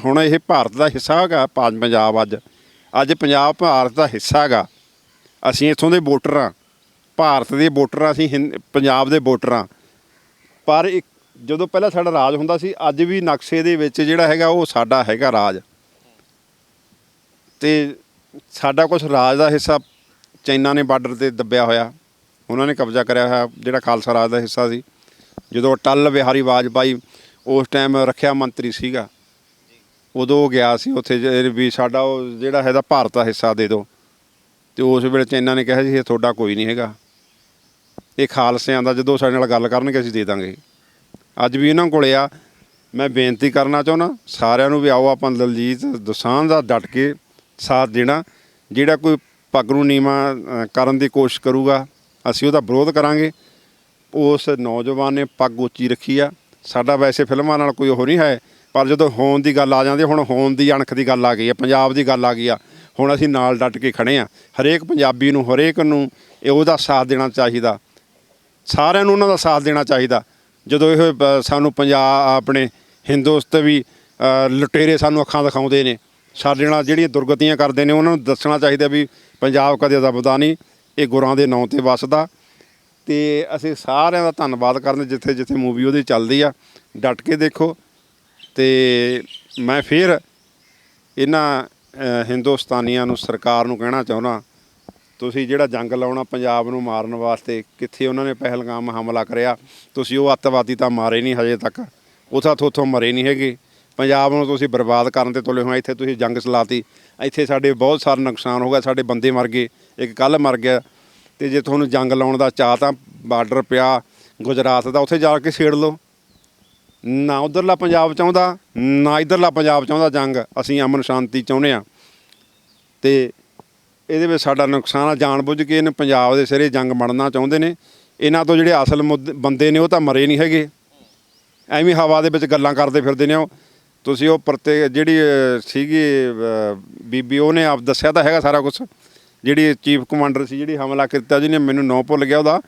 ਹੁਣ ਇਹ ਭਾਰਤ ਦਾ ਹਿੱਸਾ ਹੈਗਾ ਪੰਜਾਬ ਅੱਜ। ਅੱਜ ਪੰਜਾਬ ਭਾਰਤ ਦਾ ਹਿੱਸਾ ਹੈਗਾ। ਅਸੀਂ ਇੱਥੋਂ ਦੇ ਵੋਟਰ ਆ ਭਾਰਤ ਦੇ ਵੋਟਰ ਆ ਅਸੀਂ ਹਿੰਦ- ਪੰਜਾਬ ਦੇ ਵੋਟਰ। ਆ ਪਰ ਇੱਕ, ਜਦੋਂ ਪਹਿਲਾਂ ਸਾਡਾ ਰਾਜ ਹੁੰਦਾ ਸੀ, ਅੱਜ ਵੀ ਨਕਸ਼ੇ ਦੇ ਵਿੱਚ ਜਿਹੜਾ ਹੈਗਾ, ਉਹ ਸਾਡਾ ਹੈਗਾ ਰਾਜ। ਤੇ ਸਾਡਾ ਕੁਝ ਰਾਜ ਦਾ ਹਿੱਸਾ ਚਾਈਨਾ ਨੇ ਬਾਰਡਰ ਤੇ ਦੱਬਿਆ ਹੋਇਆ। ਉਹਨਾਂ ਨੇ ਕਬਜ਼ਾ ਕਰਿਆ ਹੋਇਆ, ਜਿਹੜਾ ਖਾਲਸਾ ਰਾਜ ਦਾ ਹਿੱਸਾ ਸੀ। ਜਦੋਂ ਅਟਲ ਬਿਹਾਰੀ ਵਾਜਪਾਈ ਉਸ ਟਾਈਮ ਰੱਖਿਆ ਮੰਤਰੀ ਸੀਗਾ, ਉਦੋਂ ਉਹ ਗਿਆ ਸੀ ਉੱਥੇ, ਜੇ ਵੀ ਸਾਡਾ ਉਹ ਜਿਹੜਾ ਹੈਗਾ ਭਾਰਤ ਦਾ ਹਿੱਸਾ ਦੇ ਦਿਓ। ਤੇ ਉਸ ਵੇਲੇ ਚਾਈਨਾ ਨੇ ਕਿਹਾ ਸੀ, ਇਹ ਤੁਹਾਡਾ ਕੋਈ ਨਹੀਂ ਹੈਗਾ। ਇਹ ਖਾਲਸਿਆਂ ਦਾ ਜਦੋਂ ਸਾਡੇ ਨਾਲ ਗੱਲ ਕਰਨਗੇ, ਅਸੀਂ ਦੇ ਦਾਂਗੇ। ਅੱਜ ਵੀ ਇਹਨਾਂ ਕੋਲੇ ਆ। ਮੈਂ ਬੇਨਤੀ ਕਰਨਾ ਚਾਹੁੰਦਾ, ਸਾਰਿਆਂ ਨੂੰ ਵੀ ਆਓ ਆਪਾਂ ਦਲਜੀਤ ਦੁਸਾਂਝ ਦਾ ਡਟ ਕੇ ਸਾਥ ਦੇਣਾ। ਜਿਹੜਾ ਕੋਈ ਪੱਗ ਨੂੰ ਨੀਵਾਂ ਕਰਨ ਦੀ ਕੋਸ਼ਿਸ਼ ਕਰੂਗਾ, ਅਸੀਂ ਉਹਦਾ ਵਿਰੋਧ ਕਰਾਂਗੇ। ਉਸ ਨੌਜਵਾਨ ਨੇ ਪੱਗ ਉੱਚੀ ਰੱਖੀ ਆ। ਸਾਡਾ ਵੈਸੇ ਫਿਲਮਾਂ ਨਾਲ ਕੋਈ ਉਹ ਨਹੀਂ ਹੈ, ਪਰ ਜਦੋਂ ਹੋਣ ਦੀ ਗੱਲ ਆ ਜਾਂਦੀ, ਹੁਣ ਹੋਣ ਦੀ ਅਣਖ ਦੀ ਗੱਲ ਆ ਗਈ ਆ, ਪੰਜਾਬ ਦੀ ਗੱਲ ਆ ਗਈ ਆ। ਹੁਣ ਅਸੀਂ ਨਾਲ ਡਟ ਕੇ ਖੜੇ ਆ। ਹਰੇਕ ਪੰਜਾਬੀ ਨੂੰ, ਹਰੇਕ ਨੂੰ ਇਹ ਉਹਦਾ ਸਾਥ ਦੇਣਾ ਚਾਹੀਦਾ। ਸਾਰਿਆਂ ਨੂੰ ਉਹਨਾਂ ਦਾ ਸਾਥ ਦੇਣਾ ਚਾਹੀਦਾ। ਜਦੋਂ ਇਹ ਬ- ਸਾਨੂੰ ਪੰਜਾਬ ਆਪਣੇ ਹਿੰਦੁਸਤ ਵੀ ਲੁਟੇਰੇ ਸਾਨੂੰ ਅੱਖਾਂ ਦਿਖਾਉਂਦੇ ਨੇ, ਸਾਡੇ ਨਾਲ ਜਿਹੜੀਆਂ ਦੁਰਗਤੀਆਂ ਕਰਦੇ ਨੇ, ਉਹਨਾਂ ਨੂੰ ਦੱਸਣਾ ਚਾਹੀਦਾ ਵੀ ਪੰਜਾਬ ਕਦੇ ਦਬਦਾ ਨਹੀਂ, ਇਹ ਗੁਰਾਂ ਦੇ ਨਾਂ ਤੇ ਵੱਸਦਾ। ਤੇ ਅਸੀਂ ਸਾਰਿਆਂ ਦਾ ਧੰਨਵਾਦ ਕਰਦੇ ਜਿੱਥੇ ਜਿੱਥੇ ਮੂਵੀ ਉਹਦੀ ਚੱਲਦੀ ਆ ਡਟ ਕੇ ਦੇਖੋ। ਤੇ ਮੈਂ ਫਿਰ ਇਹਨਾਂ ਹਿੰਦੁਸਤਾਨੀਆਂ ਨੂੰ ਸਰਕਾਰ ਨੂੰ ਕਹਿਣਾ ਚਾਹੁੰਦਾ ਤੁਸੀਂ ਜਿਹੜਾ ਜੰਗ ਲਾਉਣਾ ਪੰਜਾਬ ਨੂੰ ਮਾਰਨ ਵਾਸਤੇ, ਕਿੱਥੇ ਉਹਨਾਂ ਨੇ ਪਹਿਲਗਾਮ ਹਮਲਾ ਕਰਿਆ, ਤੁਸੀਂ ਉਹ ਅੱਤਵਾਦੀ ਤਾਂ ਮਾਰੇ ਨਹੀਂ ਹਜੇ ਤੱਕ। ਉਥਾ ਥੋਥੋਂ ਮਰੇ ਨਹੀਂ ਹੈਗੇ। ਪੰਜਾਬ ਨੂੰ ਤੁਸੀਂ ਬਰਬਾਦ ਕਰਨ ਤੇ ਤੁਲੇ ਹੋ, ਇੱਥੇ ਤੁਸੀਂ ਜੰਗ ਚਲਾਤੀ ਇੱਥੇ ਸਾਡੇ ਬਹੁਤ ਸਾਰਾ ਨੁਕਸਾਨ ਹੋ ਗਿਆ, ਸਾਡੇ ਬੰਦੇ ਮਰ ਗਏ, ਇੱਕ ਕੱਲ ਮਰ ਗਿਆ। ਤੇ ਜੇ ਤੁਹਾਨੂੰ ਜੰਗ ਲਾਉਣ ਦਾ ਚਾਹ ਤਾਂ ਬਾਰਡਰ ਪਿਆ, ਗੁਜਰਾਤ ਦਾ, ਉੱਥੇ ਜਾ ਕੇ ਛੇੜ ਲਓ। ਨਾ ਉਧਰਲਾ ਪੰਜਾਬ ਚਾਹੁੰਦਾ, ਨਾ ਇਧਰਲਾ ਪੰਜਾਬ ਚਾਹੁੰਦਾ ਜੰਗ। ਅਸੀਂ ਅਮਨ ਸ਼ਾਂਤੀ ਚਾਹੁੰਦੇ ਆ ਤੇ ਇਹਦੇ ਵਿੱਚ ਸਾਡਾ ਨੁਕਸਾਨ ਆ। ਜਾਣਬੁੱਝ ਕੇ ਇਹਨੇ ਪੰਜਾਬ ਦੇ ਸਿਰੇ ਜੰਗ ਮੜਨਾ ਚਾਹੁੰਦੇ ਨੇ। ਇਹਨਾਂ ਤੋਂ ਜਿਹੜੇ ਅਸਲ ਮੁੱਦ- ਬੰਦੇ ਨੇ ਉਹ ਤਾਂ ਮਰੇ ਨਹੀਂ ਹੈਗੇ। ਐਵੇਂ ਹਵਾ ਦੇ ਵਿੱਚ ਗੱਲਾਂ ਕਰਦੇ ਫਿਰਦੇ ਨੇ ਉਹ। ਤੁਸੀਂ ਉਹ ਪ੍ਰਤੇ, ਜਿਹੜੀ ਸੀਗੀ ਬੀਬੀ, ਉਹਨੇ ਆਪ ਦੱਸਿਆ ਤਾਂ ਹੈਗਾ ਸਾਰਾ ਕੁਝ ਜਿਹੜੀ ਚੀਫ ਕਮਾਂਡਰ ਸੀ, ਜਿਹੜੀ ਹਮਲਾ ਕੀਤਾ, ਜਿਹਨੇ ਮੈਨੂੰ ਨਾਂ ਭੁੱਲ ਗਿਆ ਉਹਦਾ।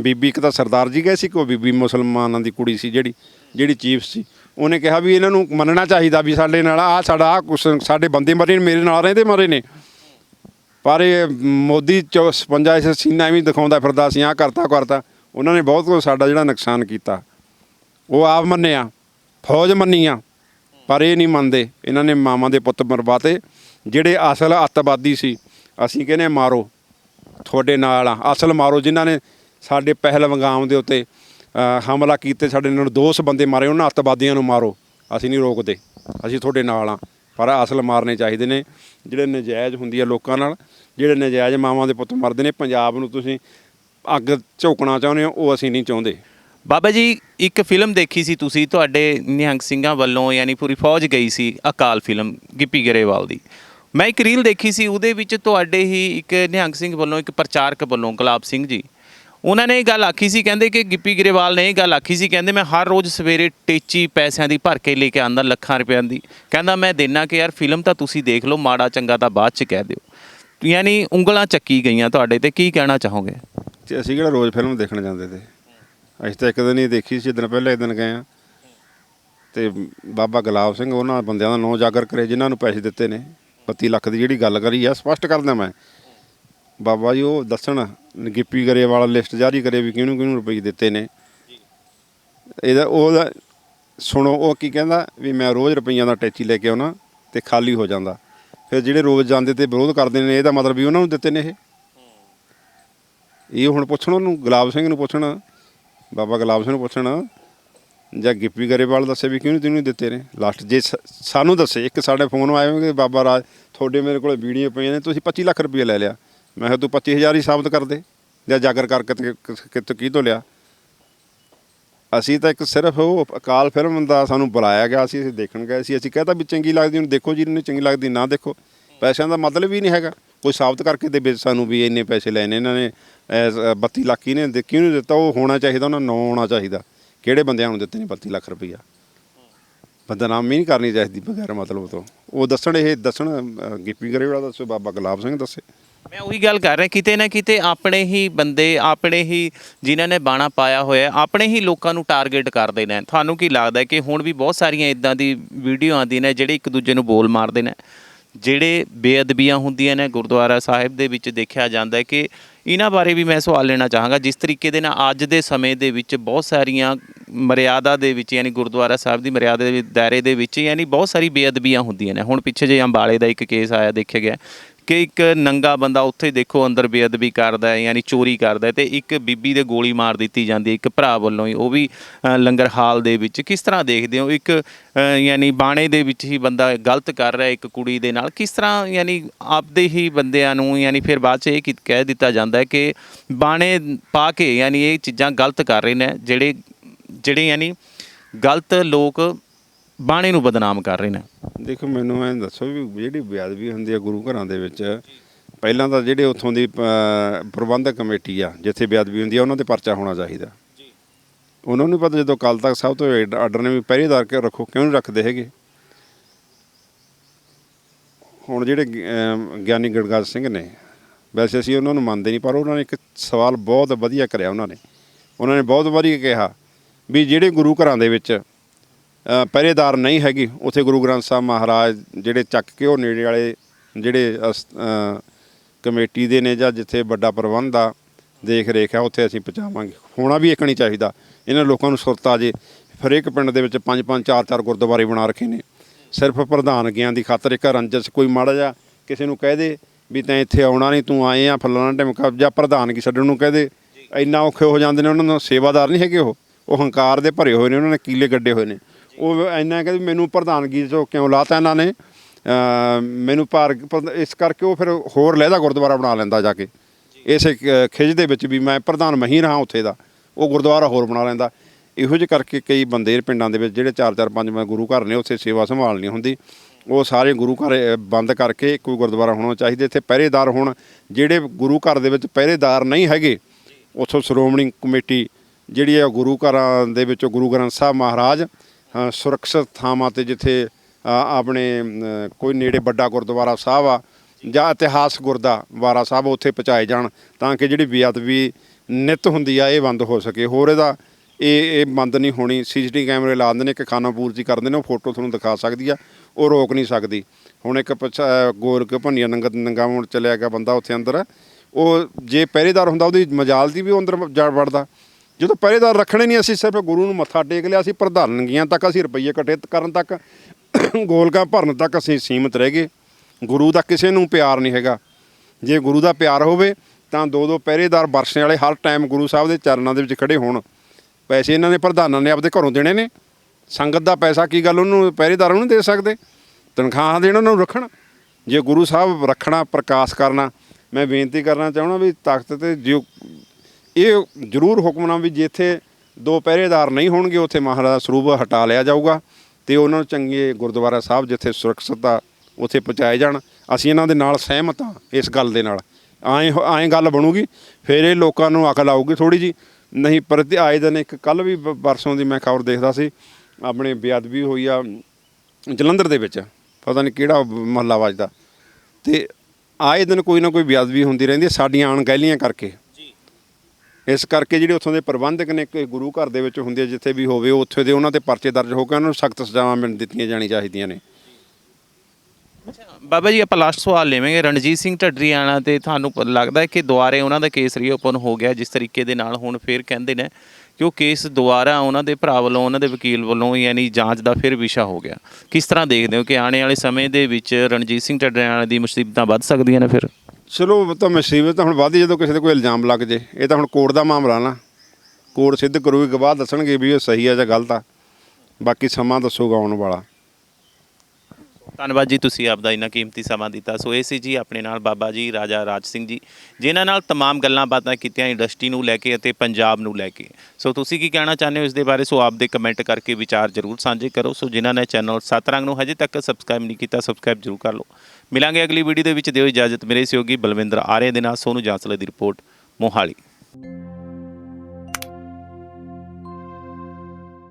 ਬੀਬੀ ਇੱਕ ਤਾਂ ਸਰਦਾਰ ਜੀ ਗਏ ਸੀ ਕੋਈ ਬੀਬੀ ਮੁਸਲਮਾਨਾਂ ਦੀ ਕੁੜੀ ਸੀ, ਜਿਹੜੀ ਜਿਹੜੀ ਚੀਫ ਸੀ। ਉਹਨੇ ਕਿਹਾ ਵੀ ਇਹਨਾਂ ਨੂੰ ਮੰਨਣਾ ਚਾਹੀਦਾ ਵੀ ਸਾਡੇ ਨਾਲ ਆ, ਸਾਡਾ ਆ ਕੁਛ, ਸਾਡੇ ਬੰਦੇ ਮਰੇ ਨੇ, ਮੇਰੇ ਨਾਲ ਰਹਿੰਦੇ ਮਰੇ ਨੇ। ਪਰ ਇਹ ਮੋਦੀ ਚੋ 56 ਇਸ ਸੀਨਾ ਐਵੇਂ ਦਿਖਾਉਂਦਾ ਫਿਰਦਾ ਸੀ ਆ ਕਰਤਾ ਕਰਤਾ। ਉਹਨਾਂ ਨੇ ਬਹੁਤ ਕੁਝ ਸਾਡਾ ਜਿਹੜਾ ਨੁਕਸਾਨ ਕੀਤਾ। ਉਹ ਆਪ ਮੰਨਿਆ ਫੌਜ ਮੰਨੀ ਆ, ਪਰ ਇਹ ਨਹੀਂ ਮੰਨਦੇ। ਇਹਨਾਂ ਨੇ ਮਾਵਾਂ ਦੇ ਪੁੱਤ ਮਰਵਾਤੇ, ਜਿਹੜੇ ਅਸਲ ਅੱਤਵਾਦੀ ਸੀ। ਅਸੀਂ ਕਹਿੰਦੇ ਮਾਰੋ, ਤੁਹਾਡੇ ਨਾਲ ਆ। ਅਸਲ ਮਾਰੋ, ਜਿਨ੍ਹਾਂ ਨੇ ਸਾਡੇ ਪਹਿਲਵੰਗਾਮ ਦੇ ਉੱਤੇ ਹਮਲਾ ਕੀਤੇ, ਸਾਡੇ ਨਾਲ ਦੋਸ ਬੰਦੇ ਮਾਰੇ, ਉਹਨਾਂ ਅੱਤਵਾਦੀਆਂ ਨੂੰ ਮਾਰੋ। ਅਸੀਂ ਨਹੀਂ ਰੋਕਦੇ। ਅਸੀਂ ਤੁਹਾਡੇ ਨਾਲ ਆ। ਪਰ ਅਸਲ ਮਾਰਨੇ ਚਾਹੀਦੇ ਨੇ, ਜਿਹੜੇ ਨਜਾਇਜ਼ ਹੁੰਦੀ ਆ ਲੋਕਾਂ ਨਾਲ, ਜਿਹੜੇ ਨਜਾਇਜ਼ ਮਾਵਾਂ ਦੇ ਪੁੱਤ ਮਰਦੇ ਨੇ, ਪੰਜਾਬ ਨੂੰ ਤੁਸੀਂ ਅੱਗ ਝੋਕਣਾ ਚਾਹੁੰਦੇ ਹੋ, ਉਹ ਅਸੀਂ ਨਹੀਂ ਚਾਹੁੰਦੇ। ਬਾਬਾ ਜੀ, ਇੱਕ ਫਿਲਮ ਦੇਖੀ ਸੀ ਤੁਸੀਂ, ਤੁਹਾਡੇ ਨਿਹੰਗ ਸਿੰਘਾਂ ਵੱਲੋਂ, ਯਾਨੀ ਪੂਰੀ ਫੌਜ ਗਈ ਸੀ, ਅਕਾਲ ਫਿਲਮ, ਗਿੱਪੀ ਗਰੇਵਾਲ ਦੀ। ਮੈਂ ਇੱਕ ਰੀਲ ਦੇਖੀ ਸੀ, ਉਹਦੇ ਵਿੱਚ ਤੁਹਾਡੇ ਹੀ ਇੱਕ ਨਿਹੰਗ ਸਿੰਘ ਵੱਲੋਂ, ਇੱਕ ਪ੍ਰਚਾਰਕ ਵੱਲੋਂ, ਗੁਲਾਬ ਸਿੰਘ ਜੀ ਉਹਨਾਂ ਨੇ ਇਹ ਗੱਲ ਆਖੀ ਸੀ, ਕਹਿੰਦੇ ਕਿ ਗਿੱਪੀ ਗਰੇਵਾਲ ਨੇ ਇਹ ਗੱਲ ਆਖੀ ਸੀ, ਕਹਿੰਦੇ ਮੈਂ ਹਰ ਰੋਜ਼ ਸਵੇਰੇ ਟੇਚੀ ਪੈਸਿਆਂ ਦੀ ਭਰ ਕੇ ਲੈ ਕੇ ਆਉਂਦਾ ਲੱਖਾਂ ਰੁਪਇਆਂ ਦੀ। ਕਹਿੰਦਾ ਮੈਂ ਦੇਣਾ ਕਿ ਯਾਰ ਫਿਲਮ ਤਾਂ ਤੁਸੀਂ ਦੇਖ ਲਓ, ਮਾੜਾ ਚੰਗਾ ਤਾਂ ਬਾਅਦ ਚ ਕਹਿ ਦਿਓ। ਯਾਨੀ ਉਂਗਲਾਂ ਚੱਕੀ ਗਈਆਂ ਤੁਹਾਡੇ ਤੇ, ਕੀ ਕਹਿਣਾ ਚਾਹੋਗੇ? ਤੇ ਅਸੀਂ ਕਿਹੜਾ ਰੋਜ਼ ਫਿਲਮ ਦੇਖਣ ਜਾਂਦੇ ਤੇ? ਅਸੀਂ ਤਾਂ ਇੱਕ ਦਿਨ ਹੀ ਦੇਖੀ ਸੀ ਦਿਨ ਪਹਿਲੇ ਦਿਨ ਗਏ ਆ ਤੇ ਬਾਬਾ ਗੁਲਾਬ ਸਿੰਘ, ਉਹਨਾਂ ਬੰਦਿਆਂ ਦਾ ਨਾਂ ਉਜਾਗਰ ਕਰੇ, ਜਿਨ੍ਹਾਂ ਨੂੰ ਪੈਸੇ ਦਿੱਤੇ ਨੇ 32 ਲੱਖ ਦੀ ਜਿਹੜੀ ਗੱਲ ਕਰੀ ਆ, ਸਪਸ਼ਟ ਕਰਦਾ ਮੈਂ। ਬਾਬਾ ਜੀ, ਉਹ ਦੱਸਣ ਗਿੱਪੀ ਗਰੇਵਾਲ ਲਿਸਟ ਜਾਰੀ ਕਰੇ ਵੀ ਕਿਹਨੂੰ ਕਿਹਨੂੰ ਰੁਪਏ ਦਿੱਤੇ ਨੇ। ਇਹਦਾ ਉਹਦਾ ਸੁਣੋ, ਉਹ ਕੀ ਕਹਿੰਦਾ ਵੀ ਮੈਂ ਰੋਜ਼ ਰੁਪਈਆਂ ਦਾ ਟੈਚੀ ਲੈ ਕੇ ਆਉਣਾ ਤੇ ਖਾਲੀ ਹੋ ਜਾਂਦਾ। ਫਿਰ ਜਿਹੜੇ ਰੋਜ਼ ਜਾਂਦੇ ਤੇ ਵਿਰੋਧ ਕਰਦੇ ਨੇ, ਇਹਦਾ ਮਤਲਬ ਵੀ ਉਹਨਾਂ ਨੂੰ ਦਿੱਤੇ ਨੇ ਇਹ। ਇਹ ਹੁਣ ਪੁੱਛਣ ਉਹਨੂੰ, ਗੁਲਾਬ ਸਿੰਘ ਨੂੰ ਪੁੱਛਣ, ਬਾਬਾ ਗੁਲਾਬ ਸਿੰਘ ਨੂੰ ਪੁੱਛਣ, ਜਾਂ ਗਿੱਪੀ ਗਰੇਵਾਲ ਦੱਸੇ ਵੀ ਕਿਹਨੂੰ ਕਿਹਨੂੰ ਦਿੱਤੇ ਨੇ। ਲਾਸਟ ਜੇ ਸਾਨੂੰ ਦੱਸੇ, ਇੱਕ ਸਾਡੇ ਫੋਨ ਆਏ ਹੋਣਗੇ ਬਾਬਾ ਰਾਜ, ਤੁਹਾਡੇ ਮੇਰੇ ਕੋਲ ਵੀਡੀਓ ਪਈਆਂ ਨੇ, ਤੁਸੀਂ 25 ਲੱਖ ਰੁਪਏ ਲੈ ਲਿਆ। ਮੈਂ ਕਿਹਾ ਤੂੰ 25000 ਹੀ ਸਾਬਤ ਕਰ ਦੇ ਜਾਂ ਜਾਗਰ ਕਰਕੇ ਤੇ ਕਿ- ਕਿਤੋਂ ਕੀ ਤੋਂ ਲਿਆ? ਅਸੀਂ ਤਾਂ ਇੱਕ ਸਿਰਫ ਉਹ ਅਕਾਲ ਫਿਲਮ ਦਾ ਸਾਨੂੰ ਬੁਲਾਇਆ ਗਿਆ ਸੀ ਅਸੀਂ ਦੇਖਣ ਗਏ ਸੀ। ਅਸੀਂ ਕਹਤਾ ਵੀ ਚੰਗੀ ਲੱਗਦੀ ਉਹਨੂੰ ਦੇਖੋ ਜੀ ਇਹਨੂੰ ਚੰਗੀ ਲੱਗਦੀ ਨਾ ਦੇਖੋ। ਪੈਸਿਆਂ ਦਾ ਮਤਲਬ ਹੀ ਨਹੀਂ ਹੈਗਾ। ਕੋਈ ਸਾਬਤ ਕਰਕੇ ਦੇ ਵਿੱਚ ਸਾਨੂੰ ਵੀ ਇੰਨੇ ਪੈਸੇ ਲੈਣੇ ਇਹਨਾਂ ਨੇ ਐਸ, ਅ, 32 ਲੱਖ ਹੀ ਨੇ ਦੇ ਕਿਹਨੂੰ ਦਿੱਤਾ? ਉਹ ਹੋਣਾ ਚਾਹੀਦਾ ਉਹਨਾਂ ਨੂੰ ਹੋਣਾ ਚਾਹੀਦਾ। ਕਿਹੜੇ ਬੰਦਿਆਂ ਨੂੰ ਦਿੱਤੇ ਨੇ 32 ਲੱਖ ਰੁਪਈਆ? ਬਦਨਾਮੀ ਨਹੀਂ ਕਰਨੀ ਚਾਹੀਦੀ ਬਗੈਰ ਮਤਲਬ ਤੋਂ। ਉਹ ਦੱਸਣ ਇਹ ਦੱਸਣ ਗਿੱਪੀ ਗਰੇਵਾਲਾ ਦੱਸੋ ਬਾਬਾ ਗੁਲਾਬ ਸਿੰਘ ਦੱਸੇ। ਮੈਂ ਉਹੀ ਗੱਲ ਕਰ ਰਿਹਾ, ਕਿਤੇ ਨਾ ਕਿਤੇ ਆਪਣੇ ਹੀ ਬੰਦੇ, ਆਪਣੇ ਹੀ ਜਿਨ੍ਹਾਂ ਨੇ ਬਾਣਾ ਪਾਇਆ ਹੋਇਆ, ਆਪਣੇ ਹੀ ਲੋਕਾਂ ਨੂੰ ਟਾਰਗੇਟ ਕਰਦੇ ਨੇ। ਤੁਹਾਨੂੰ ਕੀ ਲੱਗਦਾ ਕਿ ਹੁਣ ਵੀ ਬਹੁਤ ਸਾਰੀਆਂ ਇਦਾਂ ਦੀ ਵੀਡੀਓ ਆਉਂਦੀਆਂ ਨੇ, ਜਿਹੜੇ ਇੱਕ ਦੂਜੇ ਨੂੰ ਬੋਲ ਮਾਰਦੇ ਨੇ? ਜਿਹੜੇ ਬੇਅਦਬੀਆਂ ਹੁੰਦੀਆਂ ਨੇ, ਗੁਰਦੁਆਰਾ ਸਾਹਿਬ ਦੇ ਵਿੱਚ ਦੇਖਿਆ ਜਾਂਦਾ ਹੈ ਕਿ ਇਹਨਾਂ ਬਾਰੇ ਵੀ ਮੈਂ ਸਵਾਲ ਲੈਣਾ ਚਾਹਾਂਗਾ। ਜਿਸ ਤਰੀਕੇ ਦੇ ਨਾਲ ਅੱਜ ਦੇ ਸਮੇਂ ਦੇ ਵਿੱਚ ਬਹੁਤ ਸਾਰੀਆਂ ਮਰਿਆਦਾ ਦੇ ਵਿੱਚ, ਯਾਨੀ ਗੁਰਦੁਆਰਾ ਸਾਹਿਬ ਦੀ ਮਰਿਆਦਾ ਦੇ ਦਾਇਰੇ ਦੇ ਵਿੱਚ, ਯਾਨੀ ਬਹੁਤ ਸਾਰੀ ਬੇਅਦਬੀਆਂ ਹੁੰਦੀਆਂ ਨੇ। ਹੁਣ ਪਿੱਛੇ ਜੇ ਅੰਬਾਲੇ ਦਾ ਇੱਕ ਕੇਸ ਆਇਆ, ਦੇਖਿਆ ਗਿਆ। ਕਿ ਇੱਕ ਨੰਗਾ ਬੰਦਾ ਉੱਥੇ ਦੇਖੋ ਅੰਦਰ ਬੇਅਦਬੀ ਕਰਦਾ ਹੈ, ਯਾਨੀ ਚੋਰੀ ਕਰਦਾ ਹੈ ਤੇ ਇੱਕ ਬੀਬੀ ਦੇ ਗੋਲੀ ਮਾਰ ਦਿੱਤੀ ਜਾਂਦੀ ਹੈ, ਇੱਕ ਭਰਾ ਵੱਲੋਂ ਹੀ, ਉਹ ਵੀ ਲੰਗਰ ਹਾਲ ਦੇ ਵਿੱਚ ਕਿਸ ਤਰ੍ਹਾਂ ਦੇਖਦੇ ਹੋ? ਇੱਕ ਯਾਨੀ ਬਾਣੇ ਦੇ ਵਿੱਚ ਹੀ ਬੰਦਾ ਗਲਤ ਕਰ ਰਿਹਾ ਇੱਕ ਕੁੜੀ ਦੇ ਨਾਲ, ਕਿਸ ਤਰ੍ਹਾਂ, ਯਾਨੀ ਆਪਦੇ ਹੀ ਬੰਦਿਆਂ ਨੂੰ, ਯਾਨੀ ਫਿਰ ਬਾਅਦ 'ਚ ਇਹ ਕੀ- ਕਹਿ ਦਿੱਤਾ ਜਾਂਦਾ ਹੈ ਕਿ ਬਾਣੇ ਪਾ ਕੇ, ਯਾਨੀ ਇਹ ਚੀਜ਼ਾਂ ਗਲਤ ਕਰ ਰਹੇ ਨੇ, ਜਿਹੜੇ ਜਿਹੜੇ ਯਾਨੀ ਗਲਤ ਲੋਕ ਬਾਣੇ ਨੂੰ ਬਦਨਾਮ ਕਰ ਰਹੇ ਨੇ। ਦੇਖੋ ਮੈਨੂੰ ਐਂ ਦੱਸੋ ਵੀ ਜਿਹੜੀ ਬੇਅਦਬੀ ਹੁੰਦੀ ਹੈ ਗੁਰੂ ਘਰਾਂ ਦੇ ਵਿੱਚ ਪਹਿਲਾਂ ਤਾਂ ਜਿਹੜੇ ਉੱਥੋਂ ਦੀ ਪ੍ਰਬੰਧਕ ਕਮੇਟੀ ਆ ਜਿੱਥੇ ਬੇਅਦਬੀ ਹੁੰਦੀ ਆ ਉਹਨਾਂ ਤੇ ਪਰਚਾ ਹੋਣਾ ਚਾਹੀਦਾ। ਜੀ। ਉਹਨਾਂ ਨੂੰ ਪਤਾ ਜਦੋਂ ਕੱਲ ਤੱਕ ਸਭ ਤੋਂ ਆਰਡਰ ਨੇ ਵੀ ਪਹਿਰੇਦਾਰ ਕੇ ਰੱਖੋ ਕਿਉਂ ਨਹੀਂ ਰੱਖਦੇ ਹੈਗੇ? ਹੁਣ ਜਿਹੜੇ ਗਿਆਨੀ ਗੜਗਾਜ ਸਿੰਘ ਨੇ ਵੈਸੇ ਅਸੀਂ ਉਹਨਾਂ ਨੂੰ ਮੰਨਦੇ ਨਹੀਂ ਪਰ ਉਹਨਾਂ ਨੇ ਇੱਕ ਸਵਾਲ ਬਹੁਤ ਵਧੀਆ ਕਰਿਆ ਉਹਨਾਂ ਨੇ। ਉਹਨਾਂ ਨੇ ਬਹੁਤ ਵਧੀਆ ਕਿਹਾ ਵੀ ਜਿਹੜੇ ਗੁਰੂ ਘਰਾਂ ਦੇ ਵਿੱਚ ਪਹਿਰੇਦਾਰ ਨਹੀਂ ਹੈਗੀ। ਉੱਥੇ ਗੁਰੂ ਗ੍ਰੰਥ ਸਾਹਿਬ ਮਹਾਰਾਜ ਜਿਹੜੇ ਚੱਕ ਕੇ ਉਹ ਨੇੜੇ ਵਾਲੇ ਜਿਹੜੇ ਅਸ- ਕਮੇਟੀ ਦੇ ਨੇ ਜਾਂ ਜਿੱਥੇ ਵੱਡਾ ਪ੍ਰਬੰਧ ਆ ਦੇਖ ਰੇਖ ਆ, ਉੱਥੇ ਅਸੀਂ ਪਹੁੰਚਾਵਾਂਗੇ। ਹੋਣਾ ਵੀ ਇੱਕ ਨਹੀਂ ਚਾਹੀਦਾ। ਇਹਨਾਂ ਲੋਕਾਂ ਨੂੰ ਸੁਰਤ ਆ ਜੇ। ਹਰੇਕ ਪਿੰਡ ਦੇ ਵਿੱਚ ਪੰਜ ਪੰਜ, ਚਾਰ ਚਾਰ ਗੁਰਦੁਆਰੇ ਬਣਾ ਰੱਖੇ ਨੇ। ਸਿਰਫ ਪ੍ਰਧਾਨਗੀਆਂ ਦੀ ਖਾਤਰ ਇੱਕ ਰੰਜਸ ਕੋਈ ਮਾੜਾ ਜਿਹਾ ਕਿਸੇ ਨੂੰ ਕਹਿ ਦੇ ਵੀ ਤੈਂ ਇੱਥੇ ਆਉਣਾ ਨਹੀਂ, ਤੂੰ ਆਏ ਆ ਫਲਾਣਾ ਟਾਈਮ ਜਾਂ ਪ੍ਰਧਾਨਗੀ ਛੱਡਣ ਨੂੰ ਕਹਿ ਦੇ। ਇੰਨਾ ਔਖੇ ਹੋ ਜਾਂਦੇ ਨੇ ਉਹਨਾਂ ਨੂੰ। ਸੇਵਾਦਾਰ ਨਹੀਂ ਹੈਗੇ ਉਹ। ਉਹ ਹੰਕਾਰ ਦੇ ਭਰੇ ਹੋਏ ਨੇ, ਉਹਨਾਂ ਨੇ ਕੀਲੇ ਗੱਡੇ ਹੋਏ ਨੇ। ਉਹ ਇੰਨਾ ਕਹਿੰਦੇ ਮੈਨੂੰ ਪ੍ਰਧਾਨਗੀ ਚੋਂ ਕਿਉਂ ਲਾਤਾ ਇਹਨਾਂ ਨੇ? ਮੈਨੂੰ ਭਾਰ ਇਸ ਕਰਕੇ ਉਹ ਫਿਰ ਹੋਰ ਲਹਿਦਾ ਗੁਰਦੁਆਰਾ ਬਣਾ ਲੈਂਦਾ ਜਾ ਕੇ। ਇਸੇ ਕ- ਖਿੱਚ ਦੇ ਵਿੱਚ ਵੀ ਮੈਂ ਪ੍ਰਧਾਨ ਮਹੀਂ ਰਹਾ ਉੱਥੇ ਦਾ, ਉਹ ਗੁਰਦੁਆਰਾ ਹੋਰ ਬਣਾ ਲੈਂਦਾ। ਇਹੋ ਜਿਹੇ ਕਰਕੇ ਕਈ ਬੰਦੇ ਪਿੰਡਾਂ ਦੇ ਵਿੱਚ ਜਿਹੜੇ ਚਾਰ ਚਾਰ, ਪੰਜ ਪੰਜ ਗੁਰੂ ਘਰ ਨੇ, ਉੱਥੇ ਸੇਵਾ ਸੰਭਾਲਣੀ ਹੁੰਦੀ। ਉਹ ਸਾਰੇ ਗੁਰੂ ਘਰ ਬੰਦ ਕਰਕੇ ਕੋਈ ਗੁਰਦੁਆਰਾ ਹੋਣਾ ਚਾਹੀਦਾ। ਇੱਥੇ ਪਹਿਰੇਦਾਰ ਹੋਣ, ਜਿਹੜੇ ਗੁਰੂ ਘਰ ਦੇ ਵਿੱਚ ਪਹਿਰੇਦਾਰ ਨਹੀਂ ਹੈਗੇ, ਉੱਥੋਂ ਸ਼੍ਰੋਮਣੀ ਕਮੇਟੀ ਜਿਹੜੀ ਹੈ ਗੁਰੂ ਘਰਾਂ ਦੇ ਵਿੱਚੋਂ ਗੁਰੂ ਗ੍ਰੰਥ ਸਾਹਿਬ ਮਹਾਰਾਜ ਸੁਰੱਖਿਅਤ ਥਾਵਾਂ ਤੇ ਜਿੱਥੇ ਆਪਣੇ ਕੋਈ ਨੇੜੇ ਵੱਡਾ ਗੁਰਦੁਆਰਾ ਸਾਹਿਬ ਆ ਜਾਂ ਇਤਿਹਾਸ ਗੁਰਦੁਆਰਾ ਸਾਹਿਬ ਉੱਥੇ ਪਹੁੰਚਾਏ ਜਾਣ ਤਾਂ ਕਿ ਜਿਹੜੀ ਬੇਅਦਬੀ ਨਿਤ ਹੁੰਦੀ ਆ, ਇਹ ਬੰਦ ਹੋ ਸਕੇ। ਹੋਰ ਇਹਦਾ, ਇਹ ਇਹ ਬੰਦ ਨਹੀਂ ਹੋਣੀ। ਸੀਸੀਟੀ ਕੈਮਰੇ ਲਾ ਦਿੰਦੇ ਨੇ, ਇੱਕ ਖਾਨਾ ਪੂਰਤੀ ਕਰਦੇ ਨੇ, ਉਹ ਫੋਟੋ ਤੁਹਾਨੂੰ ਦਿਖਾ ਸਕਦੀ ਆ, ਉਹ ਰੋਕ ਨਹੀਂ ਸਕਦੀ। ਹੁਣ ਇੱਕ ਪਛਾ- ਕੇ ਭੰਨੀਆਂ ਨੰਗਾ ਨੰਗਾ ਮੋੜ ਚਲਿਆ ਗਿਆ ਬੰਦਾ ਉੱਥੇ ਅੰਦਰ, ਉਹ ਜੇ ਪਹਿਰੇਦਾਰ ਹੁੰਦਾ, ਉਹਦੀ ਮਜਾਲ ਦੀ ਵੀ ਉਹ ਅੰਦਰ ਜਾ ਵੜਦਾ। ਜਦੋਂ ਪਹਿਰੇਦਾਰ ਰੱਖਣੇ ਨਹੀਂ ਅਸੀਂ, ਸਿਰਫ ਗੁਰੂ ਨੂੰ ਮੱਥਾ ਟੇਕ ਲਿਆ ਅਸੀਂ ਪ੍ਰਧਾਨਗੀਆਂ ਤੱਕ ਅਸੀਂ ਰੁਪਈਏ ਇਕੱਠੇ ਕਰਨ ਤੱਕ, ਗੋਲਕਾਂ ਭਰਨ ਤੱਕ ਅਸੀਂ ਸੀਮਤ ਰਹਿ ਗਏ। ਗੁਰੂ ਦਾ ਕਿਸੇ ਨੂੰ ਪਿਆਰ ਨਹੀਂ ਹੈਗਾ। ਜੇ ਗੁਰੂ ਦਾ ਪਿਆਰ ਹੋਵੇ, ਤਾਂ ਦੋ ਦੋ ਪਹਿਰੇਦਾਰ ਵਰਸ਼ੇ ਵਾਲੇ ਹਰ ਟਾਈਮ ਗੁਰੂ ਸਾਹਿਬ ਦੇ ਚਰਨਾਂ ਦੇ ਵਿੱਚ ਖੜੇ ਹੋਣ। ਪੈਸੇ ਇਹਨਾਂ ਨੇ ਪ੍ਰਧਾਨਾਂ ਨੇ ਆਪਦੇ ਘਰੋਂ ਦੇਣੇ ਨੇ। ਸੰਗਤ ਦਾ ਪੈਸਾ ਕੀ ਗੱਲ ਉਹਨੂੰ ਪਹਿਰੇਦਾਰਾਂ ਨੂੰ ਦੇ ਸਕਦੇ? ਤਨਖਾਹਾਂ ਦੇਣ ਉਹਨਾਂ ਨੂੰ ਰੱਖਣ। ਜੇ ਗੁਰੂ ਸਾਹਿਬ ਰੱਖਣਾ, ਪ੍ਰਕਾਸ਼ ਕਰਨਾ, ਮੈਂ ਬੇਨਤੀ ਕਰਨਾ ਚਾਹਣਾ ਵੀ ਤਾਕਤ ਤੇ ਜੋ ਇਹ ਜ਼ਰੂਰ ਹੁਕਮਨਾ ਵੀ ਜਿੱਥੇ ਦੋ ਪਹਿਰੇਦਾਰ ਨਹੀਂ ਹੋਣਗੇ, ਉੱਥੇ ਮਹਾਰਾਜ ਦਾ ਸਰੂਪ ਹਟਾ ਲਿਆ ਜਾਊਗਾ ਤੇ ਉਹਨਾਂ ਨੂੰ ਚੰਗੇ ਗੁਰਦੁਆਰਾ ਸਾਹਿਬ ਜਿੱਥੇ ਸੁਰੱਖਿਅਤ ਆ, ਉੱਥੇ ਪਹੁੰਚਾਏ ਜਾਣ। ਅਸੀਂ ਇਹਨਾਂ ਦੇ ਨਾਲ ਸਹਿਮਤ ਹਾਂ ਇਸ ਗੱਲ ਦੇ ਨਾਲ। ਐਂ ਐਂ ਗੱਲ ਬਣੂਗੀ, ਫਿਰ ਇਹ ਲੋਕਾਂ ਨੂੰ ਅਕਲ ਆਊਗੀ ਥੋੜੀ ਜੀ ਨਹੀਂ, ਪਰ ਆਏ ਦਿਨ ਇੱਕ ਕੱਲ ਵੀ ਬ- ਪਰਸੋਂ ਦੀ ਮੈਂ ਖਬਰ ਦੇਖਦਾ ਸੀ, ਆਪਣੇ ਬੇਅਦਬੀ ਹੋਈ ਆ ਜਲੰਧਰ ਦੇ ਵਿੱਚ, ਪਤਾ ਨਹੀਂ ਕਿਹੜਾ ਮਹੱਲਾ ਵੱਜਦਾ। ਤੇ ਆਏ ਦਿਨ ਕੋਈ ਨਾ ਕੋਈ ਬੇਅਦਬੀ ਹੁੰਦੀ ਰਹਿੰਦੀ ਸਾਡੀਆਂ ਅਣਗਹਿਲੀਆਂ ਕਰਕੇ। ਇਸ ਕਰਕੇ ਜਿਹੜੇ ਉੱਥੋਂ ਦੇ ਪ੍ਰਬੰਧਕ ਨੇ ਕੋਈ ਗੁਰੂ ਘਰ ਦੇ ਵਿੱਚ ਹੁੰਦੇ ਜਿੱਥੇ ਵੀ ਹੋਵੇ, ਉੱਥੇ ਦੇ ਉਹਨਾਂ ਤੇ ਪਰਚੇ ਦਰਜ ਹੋ ਕੇ ਉਹਨਾਂ ਨੂੰ ਸਖਤ ਸਜ਼ਾਵਾਂ ਮਿਲ ਦਿੱਤੀਆਂ ਜਾਣੀ ਚਾਹੀਦੀਆਂ ਨੇ। ਬਾਬਾ ਜੀ, ਆਪਾਂ ਲਾਸਟ ਸਵਾਲ ਲਵਾਂਗੇ। ਰਣਜੀਤ ਸਿੰਘ ਢੱਡਰੀਆਣਾ ਤੇ ਤੁਹਾਨੂੰ ਲੱਗਦਾ ਹੈ ਕਿ ਦੁਬਾਰੇ ਉਹਨਾਂ ਦਾ ਕੇਸ ਰੀਓਪਨ ਹੋ ਗਿਆ, ਜਿਸ ਤਰੀਕੇ ਦੇ ਨਾਲ ਹੁਣ ਫਿਰ ਕਹਿੰਦੇ ਨੇ ਕਿ ਉਹ ਕੇਸ ਦੁਬਾਰਾ ਉਹਨਾਂ ਦੇ ਭਰਾ ਵੱਲੋਂ, ਉਹਨਾਂ ਦੇ ਵਕੀਲ ਵੱਲੋਂ ਯਾਨੀ ਜਾਂਚ ਦਾ ਫਿਰ ਵਿਸ਼ਾ ਹੋ ਗਿਆ। ਕਿਸ ਤਰ੍ਹਾਂ ਦੇਖਦੇ ਹੋ ਕਿ ਆਉਣੇ ਵਾਲੇ ਸਮੇਂ ਦੇ ਵਿੱਚ ਰਣਜੀਤ ਸਿੰਘ ਢੱਡਰੀਆਣਾ ਦੀ ਮੁਸੀਬਤਾਂ ਵੱਧ ਸਕਦੀਆਂ ਨੇ ਫਿਰ? ਚਲੋ ਉਹ ਤਾਂ ਮੁਸੀਬਤ ਤਾਂ ਹੁਣ ਵੱਧਦੀ ਜਦੋਂ ਕਿਸੇ ਤੇ ਕੋਈ ਇਲਜ਼ਾਮ ਲੱਗ ਜੇ ਇਹ ਤਾਂ ਹੁਣ ਕੋਰਟ ਦਾ ਮਾਮਲਾ ਨਾ ਕੋਰਟ ਸਿੱਧ ਕਰੂਗੀ ਗਵਾਹ ਦੱਸਣਗੇ ਵੀ ਇਹ ਸਹੀ ਆ ਜਾਂ ਗਲਤ ਆ ਬਾਕੀ ਸਮਾਂ ਦੱਸੂਗਾ ਆਉਣ ਵਾਲਾ ਧੰਨਵਾਦ ਜੀ ਤੁਸੀਂ ਆਪਦਾ ਇੰਨਾ ਕੀਮਤੀ ਸਮਾਂ ਦਿੱਤਾ ਸੋ ਇਹ ਸੀ ਜੀ ਆਪਣੇ ਨਾਲ ਬਾਬਾ ਜੀ ਰਾਜਾ ਰਾਜ ਸਿੰਘ ਜੀ ਜਿਨ੍ਹਾਂ ਨਾਲ तमाम ਗੱਲਾਂ ਬਾਤਾਂ ਕੀਤੀਆਂ ਇੰਡਸਟਰੀ ਨੂੰ ਲੈ ਕੇ ਅਤੇ ਪੰਜਾਬ ਨੂੰ ਲੈ ਕੇ ਸੋ ਤੁਸੀਂ ਕੀ ਕਹਿਣਾ ਚਾਹੁੰਦੇ ਹੋ ਇਸ ਦੇ ਬਾਰੇ ਸੋ ਆਪਦੇ ਕਮੈਂਟ ਕਰਕੇ ਵਿਚਾਰ ਜ਼ਰੂਰ ਸਾਂਝੇ ਕਰੋ ਸੋ ਜਿਨ੍ਹਾਂ ਨੇ ਚੈਨਲ ਸਤਰੰਗ ਨੂੰ ਹਜੇ ਤੱਕ ਸਬਸਕ੍ਰਾਈਬ ਨਹੀਂ ਕੀਤਾ ਸਬਸਕ੍ਰਾਈਬ ਜ਼ਰੂਰ ਕਰ ਲਓ ਮਿਲਾਂਗੇ ਅਗਲੀ ਵੀਡੀਓ ਦੇ ਵਿੱਚ। ਦਿਓ ਇਜਾਜ਼ਤ। ਮੇਰੇ ਸਹਿਯੋਗੀ ਬਲਵਿੰਦਰ ਆਰਿਆ ਦੇ ਨਾਲ ਸੋਨੂੰ ਜਾਂਸਲੇ ਦੀ ਰਿਪੋਰਟ ਮੋਹਾਲੀ।